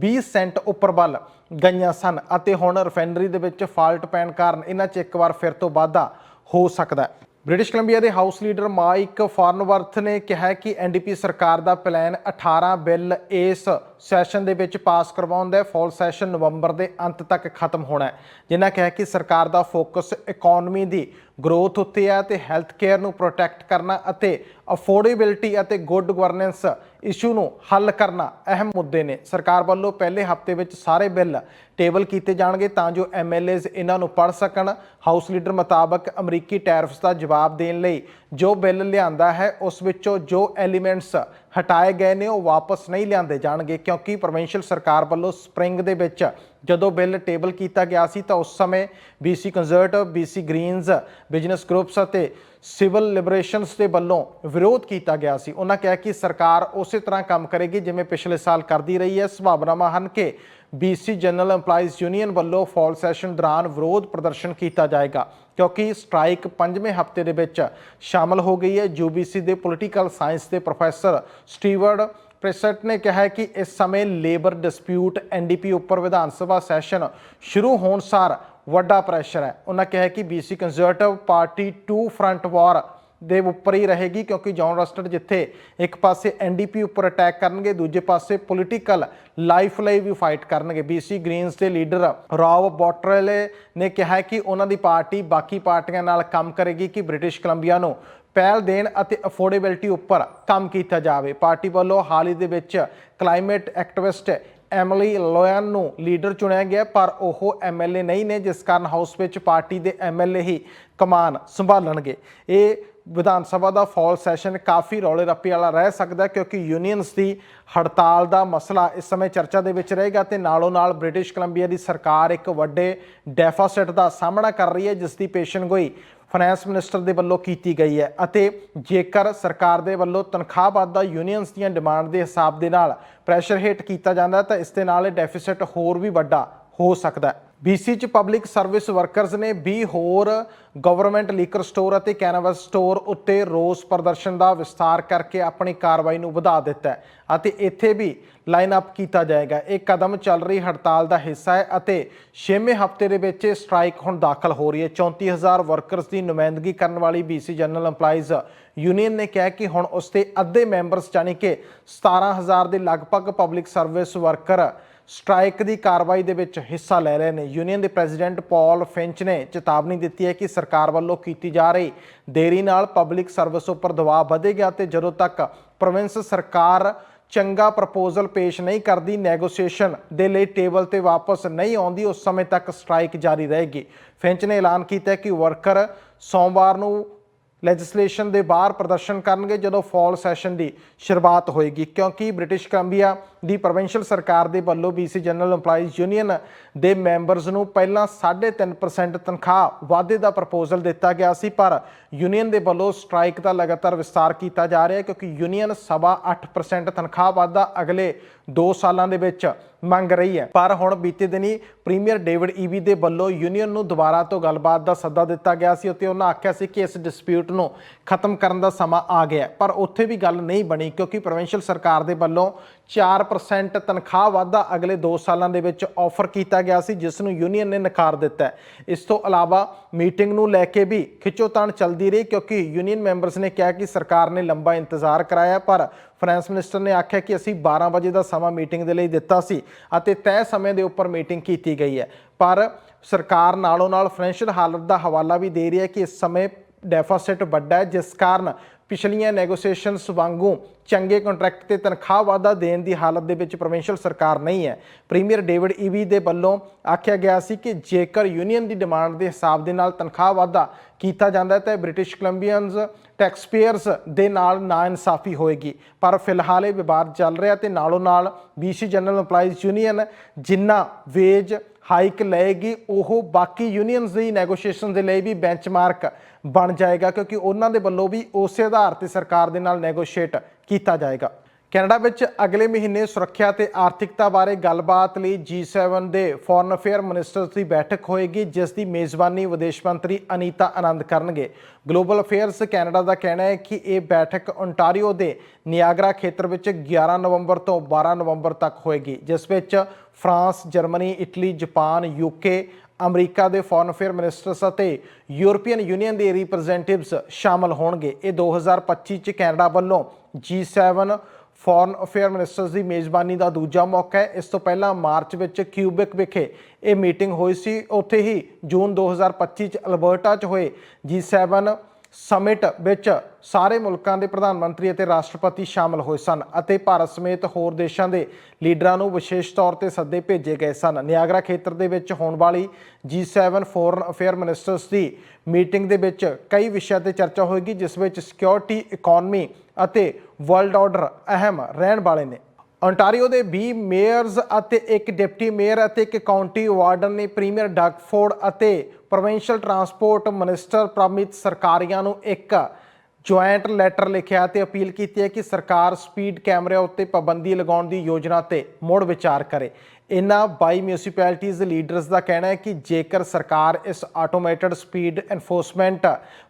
20 ਸੈਂਟ ਉੱਪਰ ਵੱਲ ਗਈਆਂ ਸਨ ਅਤੇ ਹੁਣ ਰਿਫਾਈਨਰੀ ਦੇ ਵਿੱਚ ਫਾਲਟ ਪੈਣ ਕਾਰਨ ਇਹਨਾਂ 'ਚ ਇੱਕ ਵਾਰ ਫਿਰ ਤੋਂ ਵਾਧਾ ਹੋ ਸਕਦਾ ਹੈ। ਬ੍ਰਿਟਿਸ਼ ਕੋਲੰਬੀਆ ਦੇ ਹਾਊਸ ਲੀਡਰ ਮਾਈਕ ਫਾਰਨਵਰਥ ਨੇ ਕਿਹਾ ਹੈ ਕਿ ਐਨਡੀਪੀ ਸਰਕਾਰ ਦਾ ਪਲਾਨ 18 ਬਿੱਲ ਇਸ ਸੈਸ਼ਨ ਦੇ ਵਿੱਚ ਪਾਸ ਕਰਵਾਉਣ ਦਾ ਫਾਲ ਸੈਸ਼ਨ ਨਵੰਬਰ ਦੇ ਅੰਤ ਤੱਕ ਖਤਮ ਹੋਣਾ ਹੈ। ਜਿਨ੍ਹਾਂ ਕਿਹਾ ਕਿ ਸਰਕਾਰ ਦਾ ਫੋਕਸ ਇਕਨੋਮੀ ਦੀ ਗਰੋਥ ਉੱਤੇ ਹੈ ਤੇ ਹੈਲਥ ਕੇਅਰ ਨੂੰ ਪ੍ਰੋਟੈਕਟ ਕਰਨਾ ਅਤੇ ਅਫੋਰਡੇਬਿਲਟੀ ਅਤੇ ਗੁੱਡ ਗਵਰਨੈਂਸ ਇਸ਼ੂ ਨੂੰ ਹੱਲ ਕਰਨਾ ਅਹਿਮ ਮੁੱਦੇ ਨੇ। ਸਰਕਾਰ ਵੱਲੋਂ ਪਹਿਲੇ ਹਫ਼ਤੇ ਵਿੱਚ ਸਾਰੇ ਬਿੱਲ ਟੇਬਲ ਕੀਤੇ ਜਾਣਗੇ ਤਾਂ ਜੋ ਐਮਐਲਏਜ਼ ਇਹਨਾਂ ਨੂੰ ਪੜ੍ਹ ਸਕਣ। ਹਾਊਸ ਲੀਡਰ ਮੁਤਾਬਕ ਅਮਰੀਕੀ ਟੈਰਿਫਸ ਦਾ ਜਵਾਬ ਦੇਣ ਲਈ ਜੋ ਬਿੱਲ ਲਿਆਂਦਾ ਹੈ, ਉਸ ਵਿੱਚੋਂ ਜੋ ਐਲੀਮੈਂਟਸ ਹਟਾਏ ਗਏ ਨੇ, ਉਹ ਵਾਪਸ ਨਹੀਂ ਲਿਆਂਦੇ ਜਾਣਗੇ, ਕਿਉਂਕਿ ਪ੍ਰੋਵਿੰਸ਼ੀਅਲ ਸਰਕਾਰ ਵੱਲੋਂ ਸਪ੍ਰਿੰਗ ਦੇ ਵਿੱਚ ਜਦੋਂ ਬਿੱਲ ਟੇਬਲ ਕੀਤਾ ਗਿਆ ਸੀ ਤਾਂ ਉਸ ਸਮੇਂ BC conservative BC Greens business groups ਅਤੇ ਸਿਵਲ ਲਿਬਰੇਸ਼ਨਸ ਦੇ ਵੱਲੋਂ ਵਿਰੋਧ ਕੀਤਾ ਗਿਆ ਸੀ। ਉਹਨਾਂ ਕਿਹਾ ਕਿ ਸਰਕਾਰ ਉਸੇ ਤਰ੍ਹਾਂ ਕੰਮ ਕਰੇਗੀ ਜਿਵੇਂ ਪਿਛਲੇ ਸਾਲ ਕਰਦੀ ਰਹੀ ਹੈ। ਸੰਭਾਵਨਾਵਾਂ ਹਨ ਕਿ BC ਜਨਰਲ EMPLOYEES ਯੂਨੀਅਨ ਵੱਲੋਂ ਫਾਲ ਸੈਸ਼ਨ ਦੌਰਾਨ ਵਿਰੋਧ ਪ੍ਰਦਰਸ਼ਨ ਕੀਤਾ ਜਾਏਗਾ, ਕਿਉਂਕਿ ਸਟ੍ਰਾਈਕ ਪੰਜਵੇਂ ਹਫ਼ਤੇ ਦੇ ਵਿੱਚ ਸ਼ਾਮਲ ਹੋ ਗਈ ਹੈ। UBC ਦੇ ਪੋਲੀਟੀਕਲ ਸਾਇੰਸ ਦੇ ਪ੍ਰੋਫੈਸਰ ਸਟੀਵਰਡ ਪ੍ਰੈਸਟ ਨੇ ਕਿਹਾ ਹੈ ਕਿ ਇਸ ਸਮੇਂ ਲੇਬਰ ਡਿਸਪਿਊਟ ਐਨਡੀਪੀ ਉੱਪਰ ਵਿਧਾਨ ਸਭਾ ਸੈਸ਼ਨ ਸ਼ੁਰੂ ਹੋਣ ਸਾਰ ਵੱਡਾ ਪ੍ਰੈਸ਼ਰ ਹੈ। ਉਹਨਾਂ ਕਿਹਾ ਕਿ BC conservative party two front war ਦੇ ਉੱਪਰ ਹੀ ਰਹੇਗੀ ਕਿਉਂਕਿ ਜੌਨ ਰਸਟਡ ਜਿੱਥੇ ਇੱਕ ਪਾਸੇ ਐਨਡੀਪੀ ਉੱਪਰ ਅਟੈਕ ਕਰਨਗੇ, ਦੂਜੇ ਪਾਸੇ ਪੋਲੀਟੀਕਲ ਲਾਈਫ ਲਈ ਵੀ ਫਾਈਟ ਕਰਨਗੇ। ਬੀਸੀ ਗ੍ਰੀਨਸ ਦੇ ਲੀਡਰ ਰੌਬ ਬੋਟਰਲੇ ਨੇ ਕਿਹਾ ਕਿ ਉਹਨਾਂ ਦੀ ਪਾਰਟੀ ਬਾਕੀ ਪਾਰਟੀਆਂ ਨਾਲ ਕੰਮ ਕਰੇਗੀ ਕਿ ਬ੍ਰਿਟਿਸ਼ ਕੋਲੰਬੀਆ ਨੂੰ ਪਹਿਲ ਦੇਣ ਅਤੇ ਅਫੋਰਡੇਬਿਲਟੀ ਉੱਪਰ ਕੰਮ ਕੀਤਾ ਜਾਵੇ। ਪਾਰਟੀ ਵੱਲੋਂ ਹਾਲ ਹੀ ਦੇ ਵਿੱਚ ਕਲਾਈਮੇਟ ਐਕਟਿਵਿਸਟ ਐਮਲੀ ਲੋਇਨ ਨੂੰ ਲੀਡਰ ਚੁਣਿਆ ਗਿਆ, ਪਰ ਉਹ ਐਮਐਲਏ ਨਹੀਂ ਨੇ, ਜਿਸ ਕਾਰਨ ਹਾਊਸ ਵਿੱਚ ਪਾਰਟੀ ਦੇ ਐਮਐਲਏ ਹੀ ਕਮਾਨ ਸੰਭਾਲਣਗੇ। ਇਹ ਵਿਧਾਨ ਸਭਾ ਦਾ ਫਾਲ ਸੈਸ਼ਨ ਕਾਫੀ ਰੌਲੇ ਰੱਪੇ ਵਾਲਾ ਰਹਿ ਸਕਦਾ ਕਿਉਂਕਿ ਯੂਨੀਅਨਸ ਦੀ ਹੜਤਾਲ ਦਾ ਮਸਲਾ ਇਸ ਸਮੇਂ ਚਰਚਾ ਦੇ ਵਿੱਚ ਰਹੇਗਾ ਤੇ ਨਾਲੋਂ ਨਾਲ ਬ੍ਰਿਟਿਸ਼ ਕੋਲੰਬੀਆ ਦੀ ਸਰਕਾਰ ਇੱਕ ਵੱਡੇ ਡੈਫਿਸਿਟ ਦਾ ਸਾਹਮਣਾ ਕਰ ਰਹੀ ਹੈ, ਜਿਸ ਦੀ ਪੇਸ਼ਨਗੋਈ ਫਾਈਨੈਂਸ ਮਿਨਿਸਟਰ ਦੇ ਵੱਲੋਂ ਕੀਤੀ ਗਈ ਹੈ ਅਤੇ ਜੇਕਰ ਸਰਕਾਰ ਦੇ ਵੱਲੋਂ ਤਨਖਾਹ ਵਾਧਾ ਯੂਨੀਅਨਸ ਦੀਆਂ ਡਿਮਾਂਡ ਦੇ ਹਿਸਾਬ ਦੇ ਨਾਲ ਪ੍ਰੈਸ਼ਰ ਹੇਟ ਕੀਤਾ ਜਾਂਦਾ ਤਾਂ ਇਸ ਦੇ ਨਾਲ ਇਹ ਡੈਫਿਸਿਟ ਹੋਰ ਵੀ ਵੱਡਾ ਹੋ ਸਕਦਾ ਹੈ। BC ਚ ਪਬਲਿਕ ਸਰਵਿਸ ਵਰਕਰਸ ਨੇ 20 ਹੋਰ ਗਵਰਨਮੈਂਟ ਲੀਕਰ ਸਟੋਰ ਅਤੇ ਕੈਨਵਸ ਸਟੋਰ ਉੱਤੇ ਰੋਸ ਪ੍ਰਦਰਸ਼ਨ ਦਾ ਵਿਸਤਾਰ ਕਰਕੇ ਆਪਣੀ ਕਾਰਵਾਈ ਨੂੰ ਵਧਾ ਦਿੱਤਾ ਹੈ ਅਤੇ ਇੱਥੇ ਵੀ ਲਾਈਨ ਅਪ ਕੀਤਾ ਜਾਏਗਾ। ਇਹ ਕਦਮ ਚੱਲ ਰਹੀ ਹੜਤਾਲ ਦਾ ਹਿੱਸਾ ਹੈ ਅਤੇ 6ਵੇਂ ਹਫ਼ਤੇ ਦੇ ਵਿੱਚ ਇਹ ਸਟ੍ਰਾਈਕ ਹੁਣ ਦਾਖਲ ਹੋ ਰਹੀ ਹੈ। 34000 ਵਰਕਰਸ ਦੀ ਨੁਮਾਇੰਦਗੀ ਕਰਨ ਵਾਲੀ BC ਜਨਰਲ EMPLOYEES ਯੂਨੀਅਨ ਨੇ ਕਿਹਾ ਕਿ ਹੁਣ ਉਸ ਦੇ ਅੱਧੇ ਮੈਂਬਰਸ ਜਾਣੀ ਕਿ 17000 ਦੇ ਲਗਭਗ ਪਬਲਿਕ ਸਰਵਿਸ ਵਰਕਰ ਸਟ੍ਰਾਈਕ ਦੀ ਕਾਰਵਾਈ ਦੇ ਵਿੱਚ ਹਿੱਸਾ ਲੈ ਰਹੇ ਨੇ। ਯੂਨੀਅਨ ਦੇ ਪ੍ਰੈਜ਼ੀਡੈਂਟ ਪਾਲ ਫਿੰਚ ਨੇ ਚੇਤਾਵਨੀ ਦਿੱਤੀ ਹੈ ਕਿ ਸਰਕਾਰ ਵੱਲੋਂ ਕੀਤੀ ਜਾ ਰਹੀ ਦੇਰੀ ਨਾਲ ਪਬਲਿਕ ਸਰਵਿਸ ਉੱਪਰ ਦਬਾਅ ਵਧੇਗਾ ਤੇ ਜਦੋਂ ਤੱਕ ਪ੍ਰੋਵਿੰਸ ਸਰਕਾਰ ਚੰਗਾ ਪ੍ਰਪੋਜ਼ਲ ਪੇਸ਼ ਨਹੀਂ ਕਰਦੀ, ਨੈਗੋਸੀਏਸ਼ਨ ਦੇ ਲਈ ਟੇਬਲ ਤੇ ਵਾਪਸ ਨਹੀਂ ਆਉਂਦੀ, ਉਸ ਸਮੇਂ ਤੱਕ ਸਟ੍ਰਾਈਕ ਜਾਰੀ ਰਹੇਗੀ। ਫਿੰਚ ਨੇ ਐਲਾਨ ਕੀਤਾ ਕਿ ਵਰਕਰ ਸੋਮਵਾਰ ਨੂੰ ਲੈਜਿਸਲੇਸ਼ਨ ਦੇ ਬਾਹਰ ਪ੍ਰਦਰਸ਼ਨ ਕਰਨਗੇ ਜਦੋਂ ਫਾਲ ਸੈਸ਼ਨ ਦੀ ਸ਼ੁਰੂਆਤ ਹੋਏਗੀ, ਕਿਉਂਕਿ ਬ੍ਰਿਟਿਸ਼ ਕੋਲੰਬੀਆ ਦੀ ਪ੍ਰੋਵਿੰਸ਼ੀਅਲ ਸਰਕਾਰ ਦੇ ਵੱਲੋਂ BC ਜਨਰਲ EMPLOYEES ਯੂਨੀਅਨ ਦੇ ਮੈਂਬਰਸ ਨੂੰ ਪਹਿਲਾਂ 3.5% ਤਨਖਾਹ ਵਾਧੇ ਦਾ ਪ੍ਰਪੋਜ਼ਲ ਦਿੱਤਾ ਗਿਆ ਸੀ, ਪਰ ਯੂਨੀਅਨ ਦੇ ਵੱਲੋਂ ਸਟ੍ਰਾਈਕ ਦਾ ਲਗਾਤਾਰ ਵਿਸਤਾਰ ਕੀਤਾ ਜਾ ਰਿਹਾ ਹੈ, ਕਿਉਂਕਿ ਯੂਨੀਅਨ ਸਵਾ 8% ਤਨਖਾਹ ਵਾਧਾ ਅਗਲੇ 2 ਸਾਲਾਂ ਦੇ ਵਿੱਚ ਮੰਗ ਰਹੀ ਹੈ। ਪਰ ਹੁਣ ਬੀਤੇ ਦਿਨੀ ਪ੍ਰੀਮੀਅਰ ਡੇਵਿਡ ਈਵੀ ਦੇ ਵੱਲੋਂ ਯੂਨੀਅਨ ਨੂੰ ਦੁਬਾਰਾ ਤੋਂ ਗੱਲਬਾਤ ਦਾ ਸੱਦਾ ਦਿੱਤਾ ਗਿਆ ਸੀ ਅਤੇ ਉਹਨਾਂ ਆਖਿਆ ਸੀ ਕਿ ਇਸ ਡਿਸਪਿਊਟ ਨੂੰ ਖਤਮ ਕਰਨ ਦਾ ਸਮਾਂ ਆ ਗਿਆ ਪਰ ਉੱਥੇ ਵੀ ਗੱਲ ਨਹੀਂ ਬਣੀ ਕਿਉਂਕਿ ਪ੍ਰੋਵਿੰਸ਼ੀਅਲ ਸਰਕਾਰ ਦੇ ਵੱਲੋਂ 4% ਤਨਖਾਹ ਵਾਧਾ ਅਗਲੇ 2 ਸਾਲਾਂ ਦੇ ਵਿੱਚ ਆਫਰ ਕੀਤਾ ਗਿਆ ਸੀ, ਜਿਸ ਨੂੰ ਯੂਨੀਅਨ ਨੇ ਨਕਾਰ ਦਿੱਤਾ ਇਸ ਤੋਂ ਇਲਾਵਾ ਮੀਟਿੰਗ ਨੂੰ ਲੈ ਕੇ ਵੀ ਖਿੱਚੋਤਾਣ ਚੱਲਦੀ ਰਹੀ ਕਿਉਂਕਿ ਯੂਨੀਅਨ ਮੈਂਬਰਸ ਨੇ ਕਿਹਾ ਕਿ ਸਰਕਾਰ ਨੇ ਲੰਬਾ ਇੰਤਜ਼ਾਰ ਕਰਾਇਆ, ਪਰ ਫਾਈਨੈਂਸ ਮਿਨਿਸਟਰ ਨੇ ਆਖਿਆ ਕਿ ਅਸੀਂ 12 ਵਜੇ ਦਾ ਸਮਾਂ ਮੀਟਿੰਗ ਦੇ ਲਈ ਦਿੱਤਾ ਸੀ ਅਤੇ ਤੈਅ ਸਮੇਂ ਦੇ ਉੱਪਰ ਮੀਟਿੰਗ ਕੀਤੀ ਗਈ ਹੈ। ਪਰ ਸਰਕਾਰ ਨਾਲੋਂ ਨਾਲ ਫਾਈਨੈਂਸ਼ੀਅਲ ਹਾਲਤ ਦਾ ਹਵਾਲਾ ਵੀ ਦੇ ਰਹੀ ਹੈ ਕਿ ਇਸ ਸਮੇਂ ਡੈਫਾਸਿਟ ਵੱਡਾ ਹੈ, ਜਿਸ ਕਾਰਨ ਪਿਛਲੀਆਂ ਨੈਗੋਸੀਏਸ਼ਨਸ ਵਾਂਗੂ ਚੰਗੇ ਕੰਟਰੈਕਟ ਤੇ ਤਨਖਾਹ ਵਾਧਾ ਦੇਣ ਦੀ ਹਾਲਤ ਦੇ ਵਿੱਚ ਪ੍ਰੋਵਿੰਸ਼ੀਅਲ ਸਰਕਾਰ ਨਹੀਂ ਹੈ। ਪ੍ਰੀਮੀਅਰ ਡੇਵਿਡ ਈਵੀ ਦੇ ਵੱਲੋਂ ਆਖਿਆ ਗਿਆ ਸੀ ਕਿ ਜੇਕਰ ਯੂਨੀਅਨ ਦੀ ਡਿਮਾਂਡ ਦੇ ਹਿਸਾਬ ਦੇ ਨਾਲ ਤਨਖਾਹ ਵਾਧਾ ਕੀਤਾ ਜਾਂਦਾ ਹੈ, ਤਾਂ ਬ੍ਰਿਟਿਸ਼ ਕੋਲੰਬੀਅਨਸ ਟੈਕਸਪੇਅਰਸ ਦੇ ਨਾਲ ਨਾ ਇਨਸਾਫ਼ੀ ਹੋਏਗੀ। ਪਰ ਫਿਲਹਾਲ ਇਹ ਵਿਵਾਦ ਚੱਲ ਰਿਹਾ ਤੇ ਨਾਲੋਂ ਨਾਲ BC ਜਨਰਲ EMPLOYEES ਯੂਨੀਅਨ ਜਿੰਨਾ ਵੇਜ ਹਾਈਕ ਲਏਗੀ, ਉਹ ਬਾਕੀ ਯੂਨੀਅਨਸ ਦੀ ਨੈਗੋਸ਼ੀਏਸ਼ਨ ਦੇ ਲਈ ਵੀ ਬੈਂਚਮਾਰਕ ਬਣ ਜਾਏਗਾ ਕਿਉਂਕਿ ਉਹਨਾਂ ਦੇ ਵੱਲੋਂ ਵੀ ਉਸੇ ਆਧਾਰ ਤੇ ਸਰਕਾਰ ਦੇ ਨਾਲ ਨੈਗੋਸ਼ੀਏਟ ਕੀਤਾ ਜਾਏਗਾ। ਕੈਨੇਡਾ ਵਿੱਚ ਅਗਲੇ ਮਹੀਨੇ ਸੁਰੱਖਿਆ ਤੇ ਆਰਥਿਕਤਾ ਬਾਰੇ ਗੱਲਬਾਤ ਲਈ G7 ਦੇ ਫੋਰਨ ਅਫੇਅਰ ਮਿਨਿਸਟਰਸ ਦੀ ਬੈਠਕ ਹੋਏਗੀ, ਜਿਸ ਦੀ ਮੇਜ਼ਬਾਨੀ ਵਿਦੇਸ਼ ਮੰਤਰੀ ਅਨੀਤਾ ਆਨੰਦ ਕਰਨਗੇ। ਗਲੋਬਲ ਅਫੇਅਰਸ ਕੈਨੇਡਾ ਦਾ ਕਹਿਣਾ ਹੈ ਕਿ ਇਹ ਬੈਠਕ ਓਨਟਾਰੀਓ ਦੇ ਨਿਆਗਰਾ ਖੇਤਰ ਵਿੱਚ 11 ਨਵੰਬਰ ਤੋਂ 12 ਨਵੰਬਰ ਤੱਕ ਹੋਏਗੀ, ਜਿਸ ਵਿੱਚ France, Germany, Italy, Japan UK America ਦੇ ਫੋਰਨ ਅਫੇਅਰ ਮਿਨਿਸਟਰਸ ਅਤੇ ਯੂਰਪੀਅਨ ਯੂਨੀਅਨ ਦੇ ਰਿਪਰੈਜ਼ੈਂਟੇਟਿਵਸ ਸ਼ਾਮਲ ਹੋਣਗੇ। ਇਹ 2025 ਚ ਕੈਨੇਡਾ ਵੱਲੋਂ G7 ਫੋਰਨ ਅਫੇਅਰ ਮਿਨਿਸਟਰਸ ਦੀ ਮੇਜ਼ਬਾਨੀ ਦਾ ਦੂਜਾ ਮੌਕਾ ਹੈ। ਇਸ ਤੋਂ ਪਹਿਲਾਂ ਮਾਰਚ ਵਿੱਚ ਕਿਊਬਿਕ ਵਿਖੇ ਇਹ ਮੀਟਿੰਗ ਹੋਈ ਸੀ। ਉੱਥੇ ਹੀ ਜੂਨ 2025 ਚ ਅਲਬਰਟਾ ਚ ਹੋਏ G7 ਸਮਿਟ ਵਿੱਚ ਸਾਰੇ ਮੁਲਕਾਂ ਦੇ ਪ੍ਰਧਾਨ ਮੰਤਰੀ ਅਤੇ ਰਾਸ਼ਟਰਪਤੀ ਸ਼ਾਮਲ ਹੋਏ ਸਨ ਅਤੇ ਭਾਰਤ ਸਮੇਤ ਹੋਰ ਦੇਸ਼ਾਂ ਦੇ ਲੀਡਰਾਂ ਨੂੰ ਵਿਸ਼ੇਸ਼ ਤੌਰ ਤੇ ਸੱਦੇ ਭੇਜੇ ਗਏ ਸਨ। ਨਿਆਗਰਾ ਖੇਤਰ ਦੇ ਵਿੱਚ ਹੋਣ ਵਾਲੀ G7 ਫੋਰਨ ਅਫੇਅਰ ਮਿਨਿਸਟਰਸ ਦੀ ਮੀਟਿੰਗ ਦੇ ਵਿੱਚ ਕਈ ਵਿਸ਼ਿਆਂ ਤੇ ਚਰਚਾ ਹੋਏਗੀ, ਜਿਸ ਵਿੱਚ ਸਿਕਿਉਰਿਟੀ ਇਕਨੋਮੀ ਅਤੇ ਵਰਲਡ ਆਰਡਰ ਅਹਿਮ ਰਹਿਣ ਵਾਲੇ ਨੇ। ਓਨਟਾਰੀਓ ਦੇ 20 ਮੇਅਰਸ ਅਤੇ ਇੱਕ ਡਿਪਟੀ ਮੇਅਰ ਅਤੇ ਇੱਕ ਕਾਉਂਟੀ ਵਾਰਡਨ ਨੇ ਪ੍ਰੀਮੀਅਰ ਡਗਫੋਰਡ ਅਤੇ provincial transport minister Prabmeet Sarkaria ਨੂੰ ਇੱਕ ਜੁਆਇੰਟ ਲੈਟਰ ਲਿਖਿਆ ਤੇ ਅਪੀਲ ਕੀਤੀ ਹੈ ਕਿ ਸਰਕਾਰ ਸਪੀਡ ਕੈਮਰਿਆਂ ਉੱਤੇ ਪਾਬੰਦੀ ਲਗਾਉਣ ਦੀ ਯੋਜਨਾ ਤੇ ਮੁੜ ਵਿਚਾਰ ਕਰੇ। ਇਨ੍ਹਾਂ 22 ਮਿਊਨਿਸਪੈਲਿਟੀਜ਼ ਲੀਡਰਸ ਦਾ ਕਹਿਣਾ ਹੈ ਕਿ ਜੇਕਰ ਸਰਕਾਰ ਇਸ ਆਟੋਮੇਟਡ ਸਪੀਡ ਐਨਫੋਰਸਮੈਂਟ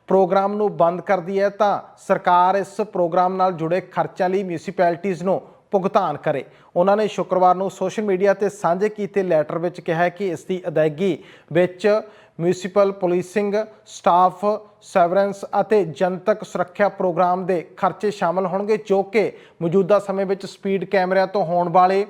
ਪ੍ਰੋਗਰਾਮ ਨੂੰ ਬੰਦ ਕਰਦੀ ਹੈ ਤਾਂ ਸਰਕਾਰ ਇਸ ਪ੍ਰੋਗਰਾਮ ਨਾਲ ਜੁੜੇ ਖਰਚਿਆਂ ਲਈ ਮਿਊਨਿਸਪੈਲਿਟੀਜ਼ ਨੂੰ ਭੁਗਤਾਨ ਕਰੇ। ਉਹਨਾਂ ਨੇ ਸ਼ੁੱਕਰਵਾਰ ਨੂੰ ਸੋਸ਼ਲ ਮੀਡੀਆ ਤੇ ਸਾਂਝੇ ਕੀਤੇ ਲੈਟਰ ਵਿੱਚ ਕਿਹਾ ਹੈ ਕਿ ਇਸ ਦੀ ਅਦਾਇਗੀ ਵਿੱਚ ਮਿਊਨਿਸਪਲ ਪੁਲਿਸਿੰਗ, ਸਟਾਫ, ਸੈਵਰੈਂਸ ਅਤੇ ਜਨਤਕ ਸੁਰੱਖਿਆ ਪ੍ਰੋਗਰਾਮ ਦੇ ਖਰਚੇ ਸ਼ਾਮਲ ਹੋਣਗੇ, ਜੋ ਕਿ ਮੌਜੂਦਾ ਸਮੇਂ ਵਿੱਚ ਸਪੀਡ ਕੈਮਰਿਆਂ ਤੋਂ ਹੋਣ ਵਾਲੇ